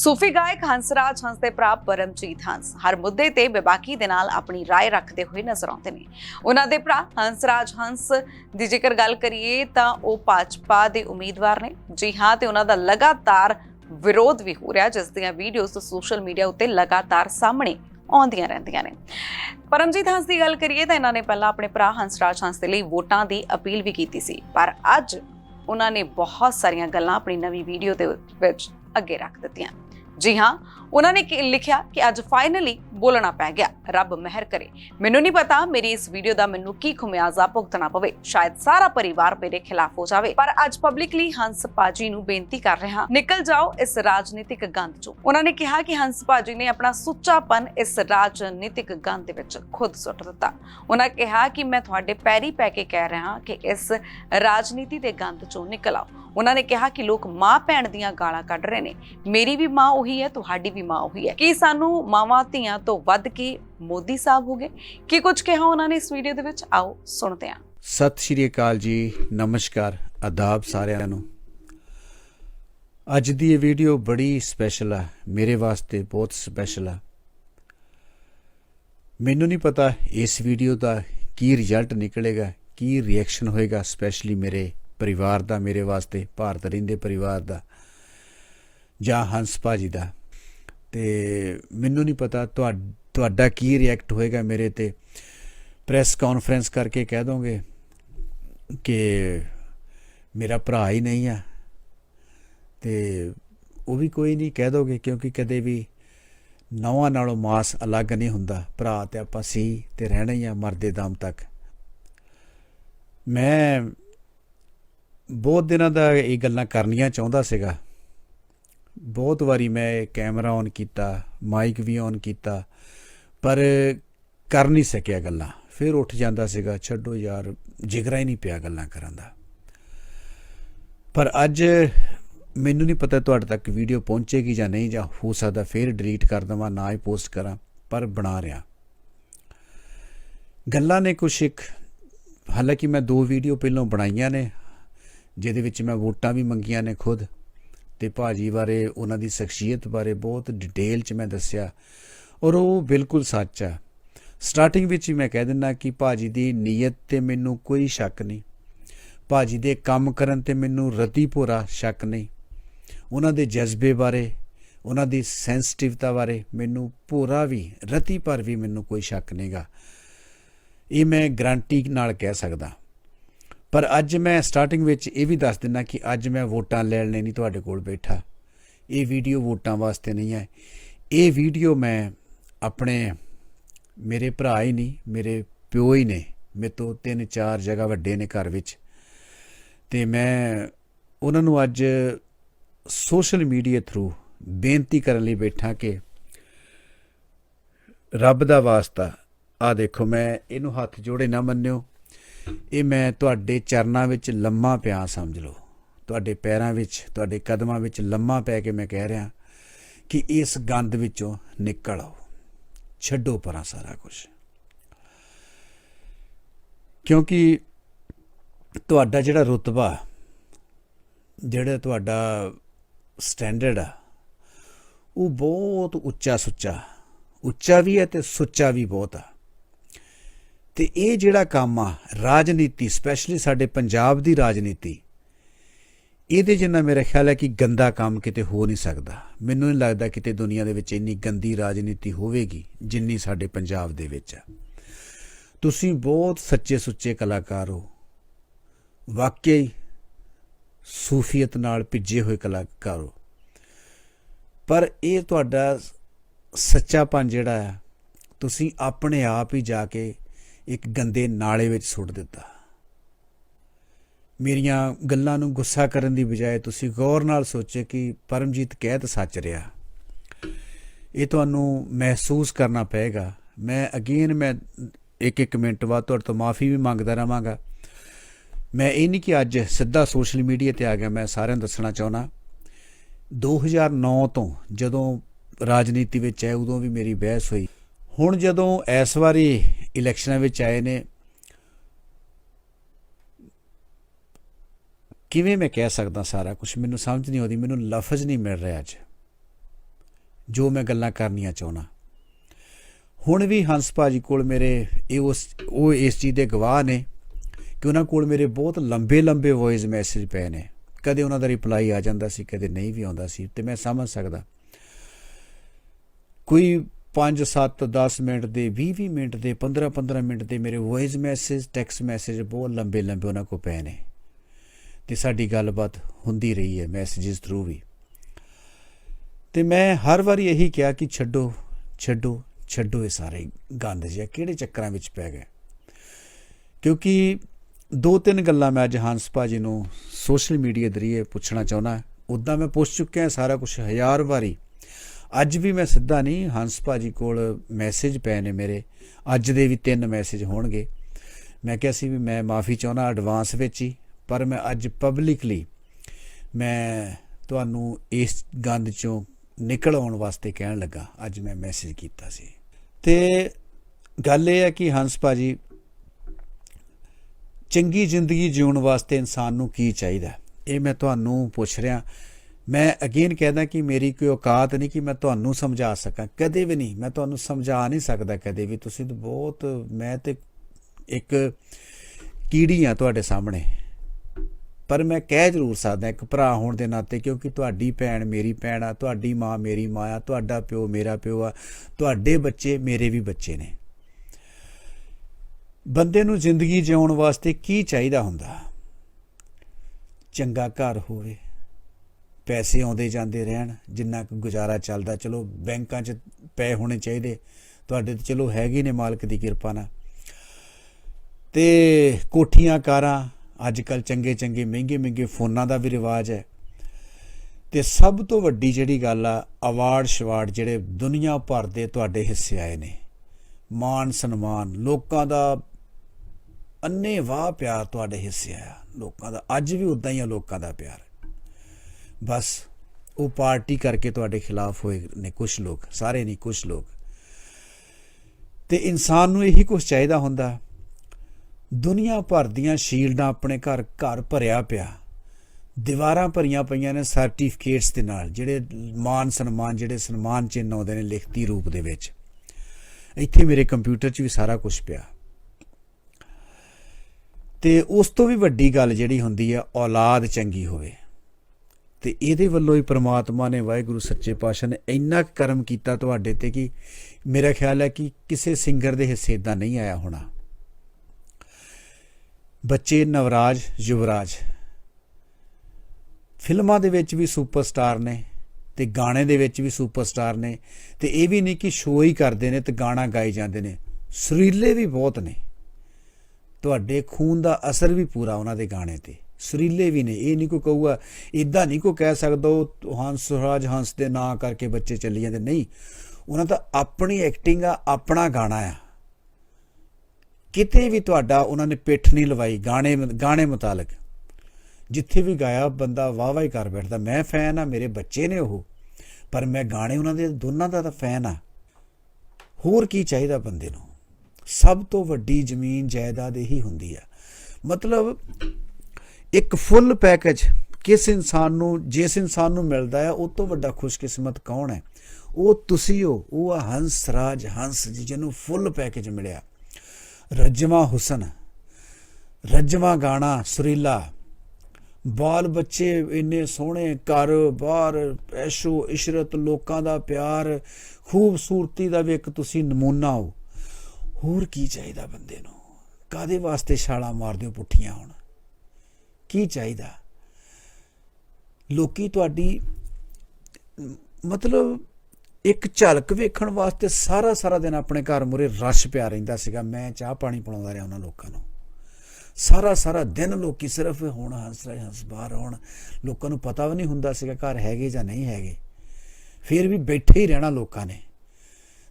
ਸੂਫੀ ਗਾਇਕ ਹੰਸਰਾਜ ਹੰਸ ਦੇ ਭਰਾ ਪਰਮਜੀਤ ਹੰਸ ਹਰ ਮੁੱਦੇ ਤੇ ਬੇਬਾਕੀ ਦੇ ਨਾਲ ਆਪਣੀ رائے ਰੱਖਦੇ ਹੋਏ ਨਜ਼ਰ ਆਉਂਦੇ ਨੇ ਉਹਨਾਂ ਦੇ ਭਰਾ ਹੰਸਰਾਜ ਹੰਸ ਦੀ ਜੇਕਰ ਗੱਲ ਕਰੀਏ ਤਾਂ ਉਹ ਭਾਜਪਾ ਦੇ ਉਮੀਦਵਾਰ ਨੇ ਜੀ ਹਾਂ ਤੇ ਉਹਨਾਂ ਦਾ ਲਗਾਤਾਰ ਵਿਰੋਧ ਵੀ ਹੋ ਰਿਹਾ ਜਿਸ ਦੀਆਂ ਵੀਡੀਓਜ਼ ਸੋਸ਼ਲ ਮੀਡੀਆ ਉੱਤੇ ਲਗਾਤਾਰ ਸਾਹਮਣੇ ਆਉਂਦੀਆਂ ਰਹਿੰਦੀਆਂ ਨੇ ਪਰਮਜੀਤ ਹੰਸ ਦੀ ਗੱਲ ਕਰੀਏ ਤਾਂ ਇਹਨਾਂ ਨੇ ਪਹਿਲਾਂ ਆਪਣੇ ਭਰਾ ਹੰਸਰਾਜ ਹੰਸ ਦੇ ਲਈ ਵੋਟਾਂ ਦੀ ਅਪੀਲ ਵੀ ਕੀਤੀ ਸੀ ਪਰ ਅੱਜ ਉਹਨਾਂ ਨੇ ਬਹੁਤ ਸਾਰੀਆਂ ਗੱਲਾਂ ਆਪਣੀ ਨਵੀਂ ਵੀਡੀਓ ਦੇ ਵਿੱਚ ਅੱਗੇ ਰੱਖ ਦਿੱਤੀਆਂ ਜੀ ਹਾਂ, ਉਹਨਾਂ ਨੇ ਲਿਖਿਆ ਕਿ ਅੱਜ ਫਾਈਨਲੀ ਬੋਲਣਾ ਪੈ ਗਿਆ। ਰੱਬ ਮਿਹਰ ਕਰੇ। ਮੈਨੂੰ ਨਹੀਂ ਪਤਾ ਮੇਰੀ ਇਸ ਵੀਡੀਓ ਦਾ ਮੈਨੂੰ ਕੀ ਖੁਮਿਆਜ਼ਾ ਭੁਗਤਣਾ ਪਵੇ। ਸ਼ਾਇਦ ਸਾਰਾ ਪਰਿਵਾਰ ਮੇਰੇ ਖਿਲਾਫ ਹੋ ਜਾਵੇ। ਪਰ ਅੱਜ ਪਬਲਿਕਲੀ ਹੰਸ ਪਾਜੀ ਨੂੰ ਬੇਨਤੀ ਕਰ ਰਿਹਾ ਨਿਕਲ ਜਾਓ ਇਸ ਰਾਜਨੀਤਿਕ ਗੰਦ ਚੋਂ। ਉਹਨਾਂ ਨੇ ਕਿਹਾ ਕਿ ਹੰਸ ਪਾਜੀ ਨੇ ਆਪਣਾ ਸੁੱਚਾਪਨ ਇਸ ਰਾਜਨੀਤਿਕ ਗੰਦ ਦੇ ਵਿੱਚ ਖੁਦ ਸੁੱਟ ਦਿੱਤਾ। ਉਹਨਾਂ ਕਿਹਾ ਕਿ ਮੈਂ ਤੁਹਾਡੇ ਪੈਰੀ ਪੈ ਕੇ ਕਹਿ ਰਿਹਾ ਕਿ ਇਸ ਰਾਜਨੀਤੀ ਦੇ ਗੰਦ ਚੋਂ ਨਿਕਲ ਆਓ। ਉਹਨਾਂ ਨੇ ਕਿਹਾ ਕਿ ਲੋਕ ਮਾਂ ਭੈਣ ਦੀਆਂ ਗਾਲਾਂ ਕੱਢ ਰਹੇ ਨੇ। ਮੇਰੀ ਵੀ ਮਾਂ ਉਹੀ ਹੈ, ਤੁਹਾਡੀ ਵੀ ਮਾਂ ਉਹੀ ਹੈ। ਕੀ ਸਾਨੂੰ ਮਾਵਾਂ ਧੀਆਂ ਤੋਂ ਵੱਧ ਕੇ ਮੋਦੀ ਸਾਹਿਬ ਹੋ ਗਏ? ਕੀ ਕੁਝ ਕਿਹਾ ਉਹਨਾਂ ਨੇ ਇਸ ਵੀਡੀਓ ਦੇ ਵਿੱਚ? ਆਓ ਸੁਣਦੇ ਹਾਂ। ਸਤਿ ਸ਼੍ਰੀ ਅਕਾਲ ਜੀ। ਨਮਸਕਾਰ, ਆਦਾਬ ਸਾਰਿਆਂ ਨੂੰ। ਅੱਜ ਦੀ ਇਹ ਵੀਡੀਓ ਬੜੀ ਸਪੈਸ਼ਲ ਆ। ਮੇਰੇ ਵਾਸਤੇ ਬਹੁਤ ਸਪੈਸ਼ਲ ਆ। ਮੈਨੂੰ ਨਹੀਂ ਪਤਾ ਇਸ ਵੀਡੀਓ ਦਾ ਕੀ ਰਿਜ਼ਲਟ ਨਿਕਲੇਗਾ, ਕੀ ਰਿਐਕਸ਼ਨ ਹੋਏਗਾ ਸਪੈਸ਼ਲੀ ਮੇਰੇ ਪਰਿਵਾਰ ਦਾ ਮੇਰੇ ਵਾਸਤੇ, ਭਾਰਤ ਰਹਿੰਦੇ ਪਰਿਵਾਰ ਦਾ ਜਾਂ ਹੰਸ ਭਾਜੀ ਦਾ। ਤੇ ਮੈਨੂੰ ਨਹੀਂ ਪਤਾ ਤੁਹਾ- ਤੁਹਾਡਾ ਕੀ ਰਿਐਕਟ ਹੋਏਗਾ ਮੇਰੇ ਤੇ। ਪ੍ਰੈਸ ਕਾਨਫਰੰਸ ਕਰਕੇ ਕਹਿ ਦੋਗੇ ਕਿ ਮੇਰਾ ਭਰਾ ਹੀ ਨਹੀਂ ਆ। ਤੇ ਉਹ ਵੀ ਕੋਈ ਨਹੀਂ ਕਹਿ ਦੋਗੇ ਕਿਉਂਕਿ ਕਦੇ ਵੀ ਨਵਾਂ ਨਾਲੋਂ ਮਾਸ ਅਲੱਗ ਨਹੀਂ ਹੁੰਦਾ। ਭਰਾ ਤੇ ਆਪਾਂ ਸੀ ਤੇ ਰਹਿਣਾ ਹੀ ਆ ਮਰਦੇ ਦਮ ਤੱਕ। ਮੈਂ ਬਹੁਤ ਦਿਨਾਂ ਦਾ ਇਹ ਗੱਲਾਂ ਕਰਨੀਆਂ ਚਾਹੁੰਦਾ ਸੀਗਾ। ਬਹੁਤ ਵਾਰੀ ਮੈਂ ਕੈਮਰਾ ਔਨ ਕੀਤਾ ਮਾਈਕ ਵੀ ਔਨ ਕੀਤਾ, ਪਰ ਕਰ ਨਹੀਂ ਸਕਿਆ ਗੱਲਾਂ। ਫਿਰ ਉੱਠ ਜਾਂਦਾ ਸੀਗਾ, ਛੱਡੋ ਯਾਰ, ਜਿਗਰਾ ਹੀ ਨਹੀਂ ਪਿਆ ਗੱਲਾਂ ਕਰਨ ਦਾ। ਪਰ ਅੱਜ ਮੈਨੂੰ ਨਹੀਂ ਪਤਾ ਤੁਹਾਡੇ ਤੱਕ ਵੀਡੀਓ ਪਹੁੰਚੇਗੀ ਜਾਂ ਨਹੀਂ, ਜਾਂ ਹੋ ਸਕਦਾ ਫਿਰ ਡਿਲੀਟ ਕਰ ਦਵਾਂ, ਨਾ ਹੀ ਪੋਸਟ ਕਰਾਂ, ਪਰ ਬਣਾ ਰਿਹਾ। ਗੱਲਾਂ ਨੇ ਕੁਛ ਇੱਕ, ਹਾਲਾਂਕਿ ਮੈਂ ਦੋ ਵੀਡੀਓ ਪਹਿਲਾਂ ਬਣਾਈਆਂ ਨੇ ਜਿਹਦੇ ਵਿੱਚ ਮੈਂ ਵੋਟਾਂ ਵੀ ਮੰਗੀਆਂ ਨੇ ਖੁਦ ਤੇ ਭਾਜੀ ਬਾਰੇ, ਉਹਨਾਂ ਦੀ ਸ਼ਖਸੀਅਤ ਬਾਰੇ ਬਹੁਤ ਡਿਟੇਲ ਚ ਮੈਂ ਦੱਸਿਆ ਔਰ ਉਹ ਬਿਲਕੁਲ ਸੱਚ ਆ। ਸਟਾਰਟਿੰਗ ਵਿੱਚ ਹੀ ਮੈਂ ਕਹਿ ਦਿੰਦਾ ਕਿ ਭਾਜੀ ਦੀ ਨੀਅਤ ਤੇ ਮੈਨੂੰ ਕੋਈ ਸ਼ੱਕ ਨਹੀਂ। ਭਾਜੀ ਦੇ ਕੰਮ ਕਰਨ ਤੇ ਮੈਨੂੰ ਰਤੀ ਭੋਰਾ ਸ਼ੱਕ ਨਹੀਂ। ਉਹਨਾਂ ਦੇ ਜਜ਼ਬੇ ਬਾਰੇ, ਉਹਨਾਂ ਦੀ ਸੈਂਸਿਟਿਵਤਾ ਬਾਰੇ ਮੈਨੂੰ ਪੂਰਾ ਵੀ, ਰਤੀ ਪਰ ਵੀ ਮੈਨੂੰ ਕੋਈ ਸ਼ੱਕ ਨਹੀਂਗਾ। ਇਹ ਮੈਂ ਗਰੰਟੀ ਨਾਲ ਕਹਿ ਸਕਦਾ। ਪਰ ਅੱਜ ਮੈਂ ਸਟਾਰਟਿੰਗ ਵਿੱਚ ਇਹ ਵੀ ਦੱਸ ਦਿੰਦਾ ਕਿ ਅੱਜ ਮੈਂ ਵੋਟਾਂ ਲੈਣ ਲਈ ਨਹੀਂ ਤੁਹਾਡੇ ਕੋਲ ਬੈਠਾ। ਇਹ ਵੀਡੀਓ ਵੋਟਾਂ ਵਾਸਤੇ ਨਹੀਂ ਹੈ। ਇਹ ਵੀਡੀਓ ਮੈਂ ਆਪਣੇ ਮੇਰੇ ਭਰਾ ਹੀ ਨਹੀਂ, ਮੇਰੇ ਪਿਓ ਹੀ ਨੇ। ਮੇਰੇ ਤੋਂ ਤਿੰਨ ਚਾਰ ਜਗ੍ਹਾ ਵੱਡੇ ਨੇ ਘਰ ਵਿੱਚ। ਤੇ ਮੈਂ ਉਹਨਾਂ ਨੂੰ ਅੱਜ ਸੋਸ਼ਲ ਮੀਡੀਆ ਥਰੂ ਬੇਨਤੀ ਕਰਨ ਲਈ ਬੈਠਾ ਕਿ ਰੱਬ ਦਾ ਵਾਸਤਾ ਆ ਦੇਖੋ ਮੈਂ ਇਹਨੂੰ ਹੱਥ ਜੋੜੇ ਨਾ ਮੰਨਿਓ। ਇਹ ਮੈਂ ਤੁਹਾਡੇ ਚਰਨਾਂ ਵਿੱਚ ਲੰਮਾ ਪਿਆ ਸਮਝ ਲਓ। ਤੁਹਾਡੇ ਪੈਰਾਂ ਵਿੱਚ, ਤੁਹਾਡੇ ਕਦਮਾਂ ਵਿੱਚ ਲੰਮਾ ਪੈ ਕੇ ਮੈਂ ਕਹਿ ਰਿਹਾ ਕਿ ਇਸ ਗੰਦ ਵਿੱਚੋਂ ਨਿਕਲ ਆਓ। ਛੱਡੋ ਪਰਾਂ ਸਾਰਾ ਕੁਝ ਕਿਉਂਕਿ ਤੁਹਾਡਾ ਜਿਹੜਾ ਰੁਤਬਾ, ਜਿਹੜਾ ਤੁਹਾਡਾ ਸਟੈਂਡਰਡ ਆ, ਉਹ ਬਹੁਤ ਉੱਚਾ ਸੁੱਚਾ ਉੱਚਾ ਵੀ ਹੈ ਤੇ ਸੁੱਚਾ ਵੀ ਬਹੁਤ ਆ। ਤੇ ਇਹ ਜਿਹੜਾ ਕੰਮ ਆ, ਰਾਜਨੀਤੀ ਸਪੈਸ਼ਲੀ ਸਾਡੇ ਪੰਜਾਬ ਦੀ ਰਾਜਨੀਤੀ, ਇਹਦੇ ਜਿੰਨਾ ਮੇਰਾ ਖਿਆਲ ਹੈ ਕਿ ਗੰਦਾ ਕੰਮ ਕਿਤੇ ਹੋ ਨਹੀਂ ਸਕਦਾ। ਮੈਨੂੰ ਨਹੀਂ ਲੱਗਦਾ ਕਿਤੇ ਦੁਨੀਆ ਦੇ ਵਿੱਚ ਇੰਨੀ ਗੰਦੀ ਰਾਜਨੀਤੀ ਹੋਵੇਗੀ ਜਿੰਨੀ ਸਾਡੇ ਪੰਜਾਬ ਦੇ ਵਿੱਚ ਆ। ਤੁਸੀਂ ਬਹੁਤ ਸੱਚੇ ਸੁੱਚੇ ਕਲਾਕਾਰ ਹੋ। ਵਾਕਈ ਸੂਫੀਅਤ ਨਾਲ ਭਿੱਜੇ ਹੋਏ ਕਲਾਕਾਰ ਹੋ। ਪਰ ਇਹ ਤੁਹਾਡਾ ਸੱਚਾਪਨ ਜਿਹੜਾ ਆ, ਤੁਸੀਂ ਆਪਣੇ ਆਪ ਹੀ ਜਾ ਕੇ ਇੱਕ ਗੰਦੇ ਨਾਲੇ ਵਿੱਚ ਸੁੱਟ ਦਿੱਤਾ। ਮੇਰੀਆਂ ਗੱਲਾਂ ਨੂੰ ਗੁੱਸਾ ਕਰਨ ਦੀ ਬਜਾਏ ਤੁਸੀਂ ਗੌਰ ਨਾਲ ਸੋਚੇ ਕਿ ਪਰਮਜੀਤ ਕਹਿ ਤਾਂ ਸੱਚ ਰਿਹਾ। ਇਹ ਤੁਹਾਨੂੰ ਮਹਿਸੂਸ ਕਰਨਾ ਪਏਗਾ। ਮੈਂ ਅਗੇਨ ਮੈਂ ਇੱਕ ਇੱਕ ਮਿੰਟ ਬਾਅਦ ਤੁਹਾਡੇ ਤੋਂ ਮਾਫੀ ਵੀ ਮੰਗਦਾ ਰਹਾਂਗਾ। ਮੈਂ ਇਹ ਨਹੀਂ ਕਿ ਅੱਜ ਸਿੱਧਾ ਸੋਸ਼ਲ ਮੀਡੀਆ ਤੇ ਆ ਗਿਆ, ਮੈਂ ਸਾਰਿਆਂ ਨੂੰ ਦੱਸਣਾ ਚਾਹੁੰਦਾ। 2009 ਤੋਂ ਜਦੋਂ ਰਾਜਨੀਤੀ ਵਿੱਚ ਹੈ ਉਦੋਂ ਵੀ ਮੇਰੀ ਬਹਿਸ ਹੋਈ। ਹੁਣ ਜਦੋਂ ਇਸ ਵਾਰੀ ਇਲੈਕਸ਼ਨਾਂ ਵਿੱਚ ਆਏ ਨੇ, ਕਿਵੇਂ ਮੈਂ ਕਹਿ ਸਕਦਾ ਸਾਰਾ ਕੁਝ ਮੈਨੂੰ ਸਮਝ ਨਹੀਂ ਆਉਂਦੀ, ਮੈਨੂੰ ਲਫ਼ਜ਼ ਨਹੀਂ ਮਿਲ ਰਿਹਾ ਅੱਜ, ਜੋ ਮੈਂ ਗੱਲਾਂ ਕਰਨੀਆਂ ਚਾਹੁੰਦਾ। ਹੁਣ ਵੀ ਹੰਸ ਭਾਜੀ ਕੋਲ ਮੇਰੇ ਇਹ ਉਸ, ਉਹ ਇਸ ਚੀਜ਼ ਦੇ ਗਵਾਹ ਨੇ ਕਿ ਉਹਨਾਂ ਕੋਲ ਮੇਰੇ ਬਹੁਤ ਲੰਬੇ ਲੰਬੇ ਵੌਇਸ ਮੈਸੇਜ ਪਏ ਨੇ। ਕਦੇ ਉਹਨਾਂ ਦਾ ਰਿਪਲਾਈ ਆ ਜਾਂਦਾ ਸੀ, ਕਦੇ ਨਹੀਂ ਵੀ ਆਉਂਦਾ ਸੀ, ਤੇ ਮੈਂ ਸਮਝ ਸਕਦਾ। ਕੋਈ 5 7 10 ਮਿੰਟ ਦੇ 20 20 ਮਿੰਟ ਦੇ 15 15 ਮਿੰਟ ਦੇ ਮੇਰੇ ਵੌਇਸ ਮੈਸੇਜ ਟੈਕਸਟ ਮੈਸੇਜ ਬਹੁਤ ਲੰਬੇ ਲੰਬੇ ਉਹਨਾਂ ਕੋ ਪਏ ਨੇ। ਤੇ ਸਾਡੀ ਗੱਲਬਾਤ ਹੁੰਦੀ ਰਹੀ ਹੈ ਮੈਸੇजेस ਥਰੂ ਵੀ। ਤੇ ਮੈਂ ਹਰ ਵਾਰੀ ਇਹੀ ਕਿਹਾ ਕਿ ਛੱਡੋ ਛੱਡੋ ਛੱਡੋ ਇਹ ਸਾਰੇ ਗੰਦ ਜਿਹਾ, ਕਿਹੜੇ ਚੱਕਰਾਂ ਵਿੱਚ ਪੈ ਗਏ ਕਿਉਂਕਿ ਦੋ ਤਿੰਨ ਗੱਲਾਂ ਮੈਂ ਅੱਜ ਹੰਸ ਭਾਜੀ ਨੂੰ ਸੋਸ਼ਲ ਮੀਡੀਆ ਜ਼ਰੀਏ ਪੁੱਛਣਾ ਚਾਹੁੰਦਾ ਉਦਾਂ ਮੈਂ ਪੁੱਛ ਚੁੱਕਿਆ ਸਾਰਾ ਕੁਝ ਹਜ਼ਾਰ ਵਾਰੀ। ਅੱਜ ਵੀ ਮੈਂ ਸਿੱਧਾ ਨਹੀਂ, ਹੰਸ ਭਾਜੀ ਕੋਲ ਮੈਸੇਜ ਪਏ ਨੇ ਮੇਰੇ। ਅੱਜ ਦੇ ਵੀ ਤਿੰਨ ਮੈਸੇਜ ਹੋਣਗੇ। ਮੈਂ ਕਿਹਾ ਸੀ ਵੀ ਮੈਂ ਮਾਫੀ ਚਾਹੁੰਦਾ ਐਡਵਾਂਸ ਵਿੱਚ ਹੀ, ਪਰ ਮੈਂ ਅੱਜ ਪਬਲਿਕਲੀ ਮੈਂ ਤੁਹਾਨੂੰ ਇਸ ਗੰਦ ਚੋਂ ਨਿਕਲ ਆਉਣ ਵਾਸਤੇ ਕਹਿਣ ਲੱਗਾ। ਅੱਜ ਮੈਂ ਮੈਸੇਜ ਕੀਤਾ ਸੀ। ਤੇ ਗੱਲ ਇਹ ਹੈ ਕਿ ਹੰਸ ਭਾਜੀ, ਚੰਗੀ ਜ਼ਿੰਦਗੀ ਜਿਉਣ ਵਾਸਤੇ ਇਨਸਾਨ ਨੂੰ ਕੀ ਚਾਹੀਦਾ? ਇਹ ਮੈਂ ਤੁਹਾਨੂੰ ਪੁੱਛ ਰਿਹਾ। ਮੈਂ ਅਗੇਨ ਕਹਿੰਦਾ ਕਿ ਮੇਰੀ ਕੋਈ ਔਕਾਤ ਨਹੀਂ ਕਿ ਮੈਂ ਤੁਹਾਨੂੰ ਸਮਝਾ ਸਕਾਂ। ਕਦੇ ਵੀ ਨਹੀਂ, ਮੈਂ ਤੁਹਾਨੂੰ ਸਮਝਾ ਨਹੀਂ ਸਕਦਾ ਕਦੇ ਵੀ। ਤੁਸੀਂ ਤਾਂ ਬਹੁਤ, ਮੈਂ ਤੇ ਇੱਕ ਕੀੜੀ ਆ ਤੁਹਾਡੇ ਸਾਹਮਣੇ। ਪਰ ਮੈਂ ਕਹਿ ਜ਼ਰੂਰ ਸਕਦਾ, ਇੱਕ ਭਰਾ ਹੋਣ ਦੇ ਨਾਤੇ, ਕਿਉਂਕਿ ਤੁਹਾਡੀ ਭੈਣ ਮੇਰੀ ਭੈਣ ਆ, ਤੁਹਾਡੀ ਮਾਂ ਮੇਰੀ ਮਾਂ ਆ, ਤੁਹਾਡਾ ਪਿਓ ਮੇਰਾ ਪਿਓ ਆ, ਤੁਹਾਡੇ ਬੱਚੇ ਮੇਰੇ ਵੀ ਬੱਚੇ ਨੇ। ਬੰਦੇ ਨੂੰ ਜ਼ਿੰਦਗੀ ਜਿਉਣ ਵਾਸਤੇ ਕੀ ਚਾਹੀਦਾ ਹੁੰਦਾ? ਚੰਗਾ ਘਰ ਹੋਵੇ। ਪੈਸੇ ਆਉਂਦੇ ਜਾਂਦੇ ਰਹਿਣ, ਜਿੰਨਾ ਕੁ ਗੁਜ਼ਾਰਾ ਚੱਲਦਾ, ਚਲੋ ਬੈਂਕਾਂ 'ਚ ਪੈ ਹੋਣੇ ਚਾਹੀਦੇ। ਤੁਹਾਡੇ ਤੇ ਚਲੋ ਹੈਗੇ ਨੇ ਮਾਲਕ ਦੀ ਕਿਰਪਾ ਨਾਲ। ਤੇ ਕੋਠੀਆਂ ਕਾਰਾਂ ਅੱਜ ਕੱਲ ਚੰਗੇ ਚੰਗੇ, ਮਹਿੰਗੇ ਮਹਿੰਗੇ ਫੋਨਾਂ ਦਾ ਵੀ ਰਿਵਾਜ ਹੈ। ਤੇ ਸਭ ਤੋਂ ਵੱਡੀ ਜਿਹੜੀ ਗੱਲ ਆ, ਅਵਾਰਡ ਸ਼ਵਾਰਡ ਜਿਹੜੇ ਦੁਨੀਆ ਭਰ ਦੇ ਤੁਹਾਡੇ ਹਿੱਸੇ ਆਏ ਨੇ। ਮਾਨ ਸਨਮਾਨ, ਲੋਕਾਂ ਦਾ ਅੰਨੇ ਵਾਹ ਪਿਆਰ ਤੁਹਾਡੇ ਹਿੱਸੇ ਆਇਆ। ਲੋਕਾਂ ਦਾ, ਅੱਜ ਵੀ ਉਦਾਂ ਹੀ ਆ ਲੋਕਾਂ ਦਾ ਪਿਆਰ। ਬਸ ਉਹ ਪਾਰਟੀ ਕਰਕੇ ਤੁਹਾਡੇ ਖਿਲਾਫ ਹੋਏ ਨੇ ਕੁਝ ਲੋਕ, ਸਾਰੇ ਨਹੀਂ ਕੁਝ ਲੋਕ। ਤੇ ਇਨਸਾਨ ਨੂੰ ਇਹੀ ਕੁਝ ਚਾਹੀਦਾ ਹੁੰਦਾ, ਦੁਨੀਆ ਭਰ ਦੀਆਂ ਸ਼ੀਲਡਾਂ ਆਪਣੇ ਘਰ ਘਰ ਭਰਿਆ ਪਿਆ। ਦੀਵਾਰਾਂ ਭਰੀਆਂ ਪਈਆਂ ਨੇ ਸਰਟੀਫਿਕੇਟਸ ਦੇ ਨਾਲ, ਜਿਹੜੇ ਮਾਨ ਸਨਮਾਨ, ਜਿਹੜੇ ਸਨਮਾਨ ਚਿੰਨ੍ਹ ਆਉਂਦੇ ਨੇ ਲਿਖਤੀ ਰੂਪ ਦੇ ਵਿੱਚ। ਇੱਥੇ ਮੇਰੇ ਕੰਪਿਊਟਰ 'ਚ ਵੀ ਸਾਰਾ ਕੁਝ ਪਿਆ। ਤੇ ਉਸ ਤੋਂ ਵੀ ਵੱਡੀ ਗੱਲ ਜਿਹੜੀ ਹੁੰਦੀ ਹੈ, ਔਲਾਦ ਚੰਗੀ ਹੋਵੇ। ਤੇ ਇਹਦੇ ਵੱਲੋਂ ਹੀ ਪ੍ਰਮਾਤਮਾ ਨੇ ਵਾਹਿਗੁਰੂ ਸੱਚੇ ਪਾਤਸ਼ਾਹ ਨੇ ਇੰਨਾ ਕੁ ਕਰਮ ਕੀਤਾ ਤੁਹਾਡੇ ਤੇ ਕਿ ਮੇਰਾ ਖਿਆਲ ਹੈ ਕਿ ਕਿਸੇ ਸਿੰਗਰ ਦੇ ਹਿੱਸੇ ਦਾ ਨਹੀਂ ਆਇਆ ਹੋਣਾ। ਬੱਚੇ ਨਵਰਾਜ, ਯੁਵਰਾਜ। ਫਿਲਮਾਂ ਦੇ ਵਿੱਚ ਵੀ ਸੁਪਰਸਟਾਰ ਨੇ ਤੇ ਗਾਣੇ ਦੇ ਵਿੱਚ ਵੀ ਸੁਪਰਸਟਾਰ ਨੇ ਤੇ ਇਹ ਵੀ ਨਹੀਂ ਕਿ ਸ਼ੋਅ ਹੀ ਕਰਦੇ ਨੇ ਤੇ ਗਾਣਾ ਗਾਈ ਜਾਂਦੇ ਨੇ। ਸੁਰੀਲੇ ਵੀ ਬਹੁਤ ਨੇ। ਤੁਹਾਡੇ ਖੂਨ ਦਾ ਅਸਰ ਵੀ ਪੂਰਾ ਉਹਨਾਂ ਦੇ ਗਾਣੇ ਤੇ। ਸੁਰੀਲੇ ਵੀ ਨੇ, ਇਹ ਨਹੀਂ ਕੋਈ ਕਹੂਗਾ ਇਦਾਂ ਨਹੀਂ ਕੋਈ ਕਹਿ ਸਕਦਾ ਉਹ ਹੰਸ, ਰਾਜ ਹੰਸ ਦੇ ਨਾਂ ਕਰਕੇ ਬੱਚੇ ਚੱਲੀ ਜਾਂਦੇ, ਨਹੀਂ। ਉਹਨਾਂ ਦਾ ਆਪਣੀ ਐਕਟਿੰਗ ਆ, ਆਪਣਾ ਗਾਣਾ ਆ। ਕਿਤੇ ਵੀ ਤੁਹਾਡਾ ਉਹਨਾਂ ਨੇ ਪਿੱਠ ਨਹੀਂ ਲਵਾਈ, ਗਾਣੇ ਗਾਣੇ ਮੁਤਾਲਕ। ਜਿੱਥੇ ਵੀ ਗਾਇਆ, ਬੰਦਾ ਵਾਹ ਵਾਹ ਹੀ ਕਰ ਬੈਠਦਾ, ਮੈਂ ਫੈਨ ਆ, ਮੇਰੇ ਬੱਚੇ ਨੇ ਉਹ। ਪਰ ਮੈਂ ਗਾਣੇ ਉਹਨਾਂ ਦੇ, ਦੋਨਾਂ ਦਾ ਤਾਂ ਫੈਨ ਆ। ਹੋਰ ਕੀ ਚਾਹੀਦਾ ਬੰਦੇ ਨੂੰ? ਸਭ ਤੋਂ ਵੱਡੀ ਜ਼ਮੀਨ ਜਾਇਦਾਦ ਇਹੀ ਹੁੰਦੀ ਆ। ਮਤਲਬ ਇੱਕ ਫੁੱਲ ਪੈਕੇਜ ਕਿਸ ਇਨਸਾਨ ਨੂੰ, ਜਿਸ ਇਨਸਾਨ ਨੂੰ ਮਿਲਦਾ ਹੈ, ਉਹ ਤੋਂ ਵੱਡਾ ਖੁਸ਼ਕਿਸਮਤ ਕੌਣ ਹੈ? ਉਹ ਤੁਸੀਂ ਹੋ, ਉਹ ਆ ਹੰਸ ਰਾਜ ਹੰਸ ਜੀ, ਜਿਹਨੂੰ ਫੁੱਲ ਪੈਕੇਜ ਮਿਲਿਆ। ਰਜਮਾ ਹੁਸਨ ਰਜਮਾ ਗਾਣਾ, ਸੁਰੀਲਾ। ਬਾਲ ਬੱਚੇ ਇੰਨੇ ਸੋਹਣੇ, ਘਰ, ਬਾਹਰ, ਐਸ਼ੋ, ਇਸ਼ਰਤ, ਲੋਕਾਂ ਦਾ ਪਿਆਰ, ਖੂਬਸੂਰਤੀ ਦਾ ਵੀ ਇੱਕ ਤੁਸੀਂ ਨਮੂਨਾ ਹੋ। ਹੋਰ ਕੀ ਚਾਹੀਦਾ ਬੰਦੇ ਨੂੰ? ਕਾਦੇ ਵਾਸਤੇ ਛਾਲਾ ਮਾਰਦੇ ਹੋ ਪੁੱਠੀਆਂ ਹੁਣ? ਕੀ ਚਾਹੀਦਾ? ਲੋਕੀ ਤੁਹਾਡੀ, ਮਤਲਬ ਇੱਕ ਝਲਕ ਵੇਖਣ ਵਾਸਤੇ ਸਾਰਾ ਸਾਰਾ ਦਿਨ ਆਪਣੇ ਘਰ ਮੁਰੇ ਰਸ਼ ਪਿਆ ਰਹਿੰਦਾ ਸੀਗਾ। ਮੈਂ ਚਾਹ ਪਾਣੀ ਪਿਲਾਉਂਦਾ ਰਿਹਾ ਉਹਨਾਂ ਲੋਕਾਂ ਨੂੰ। ਸਾਰਾ ਸਾਰਾ ਦਿਨ ਲੋਕੀ ਸਿਰਫ ਹੁਣ ਹੱਸ ਰਹੇ, ਹੰਸ ਬਾਹਰ ਆਉਣ ਲੋਕਾਂ ਨੂੰ ਪਤਾ ਵੀ ਨਹੀਂ ਹੁੰਦਾ ਸੀਗਾ ਘਰ ਹੈਗੇ ਜਾਂ ਨਹੀਂ ਹੈਗੇ। ਫਿਰ ਵੀ ਬੈਠੇ ਹੀ ਰਹਿਣਾ ਲੋਕਾਂ ਨੇ।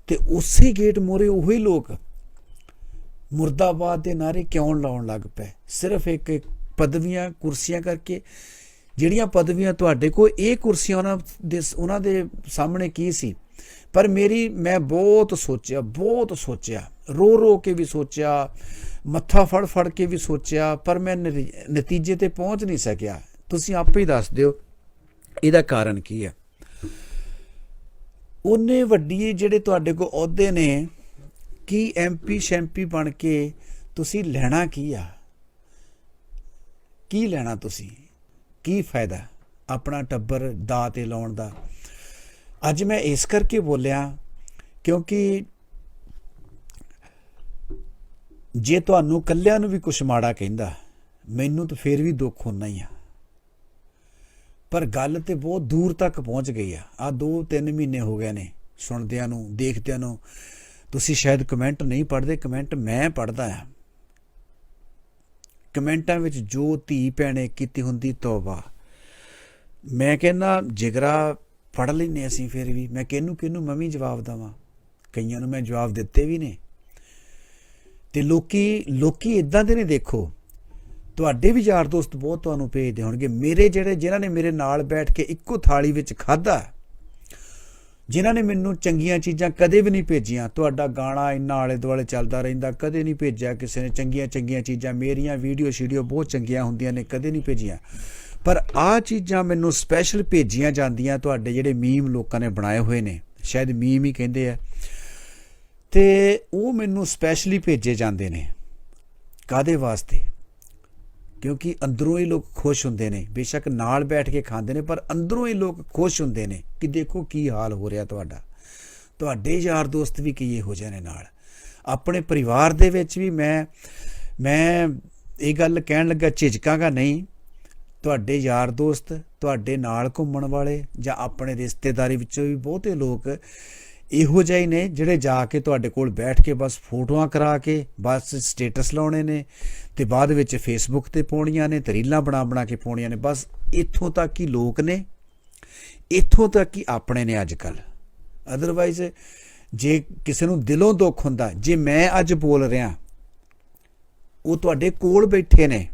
ਤੇ ਉਸੇ ਗੇਟ ਮੋਰੇ ਉਹੀ ਲੋਕ ਮੁਰਦਾਬਾਦ ਦੇ ਨਾਰੇ ਕਿਉਂ ਲਾਉਣ ਲੱਗ ਪਏ? ਸਿਰਫ ਇੱਕ ਪਦਵੀਆਂ, ਕੁਰਸੀਆਂ ਕਰਕੇ। ਜਿਹੜੀਆਂ ਪਦਵੀਆਂ ਤੁਹਾਡੇ ਕੋਲ, ਇਹ ਕੁਰਸੀਆਂ ਉਹਨਾਂ ਦੇ ਉਹਨਾਂ ਦੇ ਸਾਹਮਣੇ ਕੀ ਸੀ? ਪਰ ਮੇਰੀ, ਮੈਂ ਬਹੁਤ ਸੋਚਿਆ ਬਹੁਤ ਸੋਚਿਆ। ਰੋ ਰੋ ਕੇ ਵੀ ਸੋਚਿਆ, ਮੱਥਾ ਫੜ ਫੜ ਕੇ ਵੀ ਸੋਚਿਆ, ਪਰ ਮੈਂ ਨਤੀ- ਨਤੀਜੇ ਤੇ ਪਹੁੰਚ ਨਹੀਂ ਸਕਿਆ। ਤੁਸੀਂ ਆਪੇ ਹੀ ਦੱਸ ਦਿਓ, ਇਹਦਾ ਕਾਰਨ ਕੀ ਹੈ? ਉਹਨੇ ਵੱਡੀ ਜਿਹੜੇ ਤੁਹਾਡੇ ਕੋਲ ਅਹੁਦੇ ਨੇ, ਕੀ ਐਮਪੀ ਸ਼ੈਂਪੀ ਬਣ ਕੇ ਤੁਸੀਂ ਲੈਣਾ ਕੀ ਆ? ਕੀ ਲੈਣਾ ਤੁਸੀਂ? ਕੀ ਫਾਇਦਾ ਆਪਣਾ ਟੱਬਰ ਦਾ ਤੇ ਲਾਉਣ ਦਾ? ਅੱਜ ਮੈਂ ਇਸ ਕਰਕੇ ਬੋਲਿਆ ਕਿਉਂਕਿ ਜੇ ਤੁਹਾਨੂੰ ਕੱਲਿਆਂ ਨੂੰ ਵੀ ਕੁਛ ਮਾੜਾ ਕਹਿੰਦਾ, ਮੈਨੂੰ ਤਾਂ ਫੇਰ ਵੀ ਦੁੱਖ ਹੁੰਦਾ ਹੀ ਆ। ਪਰ ਗੱਲ ਤੇ ਬਹੁਤ ਦੂਰ ਤੱਕ ਪਹੁੰਚ ਗਈ ਆ। ਆ 2-3 ਮਹੀਨੇ ਹੋ ਗਏ ਨੇ ਸੁਣਦਿਆਂ ਨੂੰ, ਦੇਖਦਿਆਂ ਨੂੰ। ਤੁਸੀਂ ਸ਼ਾਇਦ ਕਮੈਂਟ ਨਹੀਂ ਪੜ੍ਹਦੇ ਕਮੈਂਟ ਮੈਂ ਪੜ੍ਹਦਾ ਆ। ਕਮੈਂਟਾਂ ਵਿੱਚ ਜੋ ਧੀ ਭੈਣੇ ਕੀਤੀ ਹੁੰਦੀ ਤੋਬਾ। ਮੈਂ ਕਹਿੰਦਾ, ਜਿਗਰਾ ਪੜ੍ਹ ਲੈਨੇ ਅਸੀਂ ਫਿਰ ਵੀ। ਮੈਂ ਕਿਹਨੂੰ ਕਿਹਨੂੰ ਮੈਂ ਜਵਾਬ ਦਵਾਂ। ਕਈਆਂ ਨੂੰ ਮੈਂ ਜਵਾਬ ਦਿੱਤੇ ਵੀ ਨੇ। ਤੇ ਲੋਕੀ ਲੋਕੀ ਇਦਾਂ ਦੇ ਨੇ ਦੇਖੋ। ਤੁਹਾਡੇ ਵੀ ਯਾਰ ਦੋਸਤ ਬਹੁਤ ਤੁਹਾਨੂੰ ਭੇਜਦੇ ਹੋਣਗੇ। ਮੇਰੇ ਜਿਹੜੇ, ਜਿਨ੍ਹਾਂ ਨੇ ਮੇਰੇ ਨਾਲ ਬੈਠ ਕੇ ਇੱਕੋ ਥਾਲੀ ਵਿੱਚ ਖਾਦਾ ਜਿਨ੍ਹਾਂ ਨੇ ਮੈਨੂੰ ਚੰਗੀਆਂ ਚੀਜ਼ਾਂ ਕਦੇ ਵੀ ਨਹੀਂ ਭੇਜੀਆਂ, ਤੁਹਾਡਾ ਗਾਣਾ ਇੰਨਾ ਆਲੇ ਦੁਆਲੇ ਚੱਲਦਾ ਰਹਿੰਦਾ, ਕਦੇ ਨਹੀਂ ਭੇਜਿਆ ਕਿਸੇ ਨੇ, ਚੰਗੀਆਂ ਚੰਗੀਆਂ ਚੀਜ਼ਾਂ, ਮੇਰੀਆਂ ਵੀਡੀਓ ਸ਼ੀਡੀਓ ਬਹੁਤ ਚੰਗੀਆਂ ਹੁੰਦੀਆਂ ਨੇ, ਕਦੇ ਨਹੀਂ ਭੇਜੀਆਂ। ਪਰ ਆ ਚੀਜ਼ਾਂ ਮੈਨੂੰ ਸਪੈਸ਼ਲ ਭੇਜੀਆਂ ਜਾਂਦੀਆਂ, ਤੁਹਾਡੇ ਜਿਹੜੇ ਮੀਮ ਲੋਕਾਂ ਨੇ ਬਣਾਏ ਹੋਏ ਨੇ, ਸ਼ਾਇਦ ਮੀਮ ਹੀ ਕਹਿੰਦੇ ਆ। ਤੇ ਉਹ ਮੈਨੂੰ ਸਪੈਸ਼ਲੀ ਭੇਜੇ ਜਾਂਦੇ ਨੇ ਕਾਦੇ ਵਾਸਤੇ? ਕਿਉਂਕਿ ਅੰਦਰੋਂ ਹੀ ਲੋਕ ਖੁਸ਼ ਹੁੰਦੇ ਨੇ। ਬੇਸ਼ੱਕ ਨਾਲ ਬੈਠ ਕੇ ਖਾਂਦੇ ਨੇ, ਪਰ ਅੰਦਰੋਂ ਹੀ ਲੋਕ ਖੁਸ਼ ਹੁੰਦੇ ਨੇ ਕਿ ਦੇਖੋ ਕੀ ਹਾਲ ਹੋ ਰਿਹਾ ਤੁਹਾਡਾ। ਤੁਹਾਡੇ ਯਾਰ ਦੋਸਤ ਵੀ ਕੀ ਇਹੋ ਜਿਹੇ ਨੇ ਨਾਲ। ਆਪਣੇ ਪਰਿਵਾਰ ਦੇ ਵਿੱਚ ਵੀ ਮੈਂ ਮੈਂ ਇਹ ਗੱਲ ਕਹਿਣ ਲੱਗਾ ਝਿਜਕਾਂਗਾ ਨਹੀਂ, ਤੁਹਾਡੇ ਯਾਰ ਦੋਸਤ ਤੁਹਾਡੇ ਨਾਲ ਘੁੰਮਣ ਵਾਲੇ ਜਾਂ ਆਪਣੇ ਰਿਸ਼ਤੇਦਾਰੀ ਵਿੱਚੋਂ ਵੀ ਬਹੁਤੇ ਲੋਕ ਇਹੋ ਜਿਹੇ ਨੇ ਜਿਹੜੇ ਜਾ ਕੇ ਤੁਹਾਡੇ ਕੋਲ ਬੈਠ ਕੇ ਬਸ ਫੋਟੋਆਂ ਕਰਾ ਕੇ ਬਸ ਸਟੇਟਸ ਲਾਉਣੇ ਨੇ ਤੇ ਬਾਅਦ ਵਿੱਚ ਫੇਸਬੁੱਕ ਤੇ ਪਾਉਣੀਆਂ ਨੇ ਤੇ ਰੀਲਾਂ ਬਣਾ ਬਣਾ ਕੇ ਪਾਉਣੀਆਂ ਨੇ। ਬਸ ਇੱਥੋਂ ਤੱਕ ਹੀ ਲੋਕ ਨੇ, ਇੱਥੋਂ ਤੱਕ ਹੀ ਆਪਣੇ ਨੇ ਅੱਜ ਕੱਲ ਅਦਰਵਾਈਜ਼ ਜੇ ਕਿਸੇ ਨੂੰ ਦਿਲੋਂ ਦੁੱਖ ਹੁੰਦਾ, ਜੇ ਮੈਂ ਅੱਜ ਬੋਲ ਰਿਹਾ, ਉਹ ਤੁਹਾਡੇ ਕੋਲ ਬੈਠੇ ਨੇ।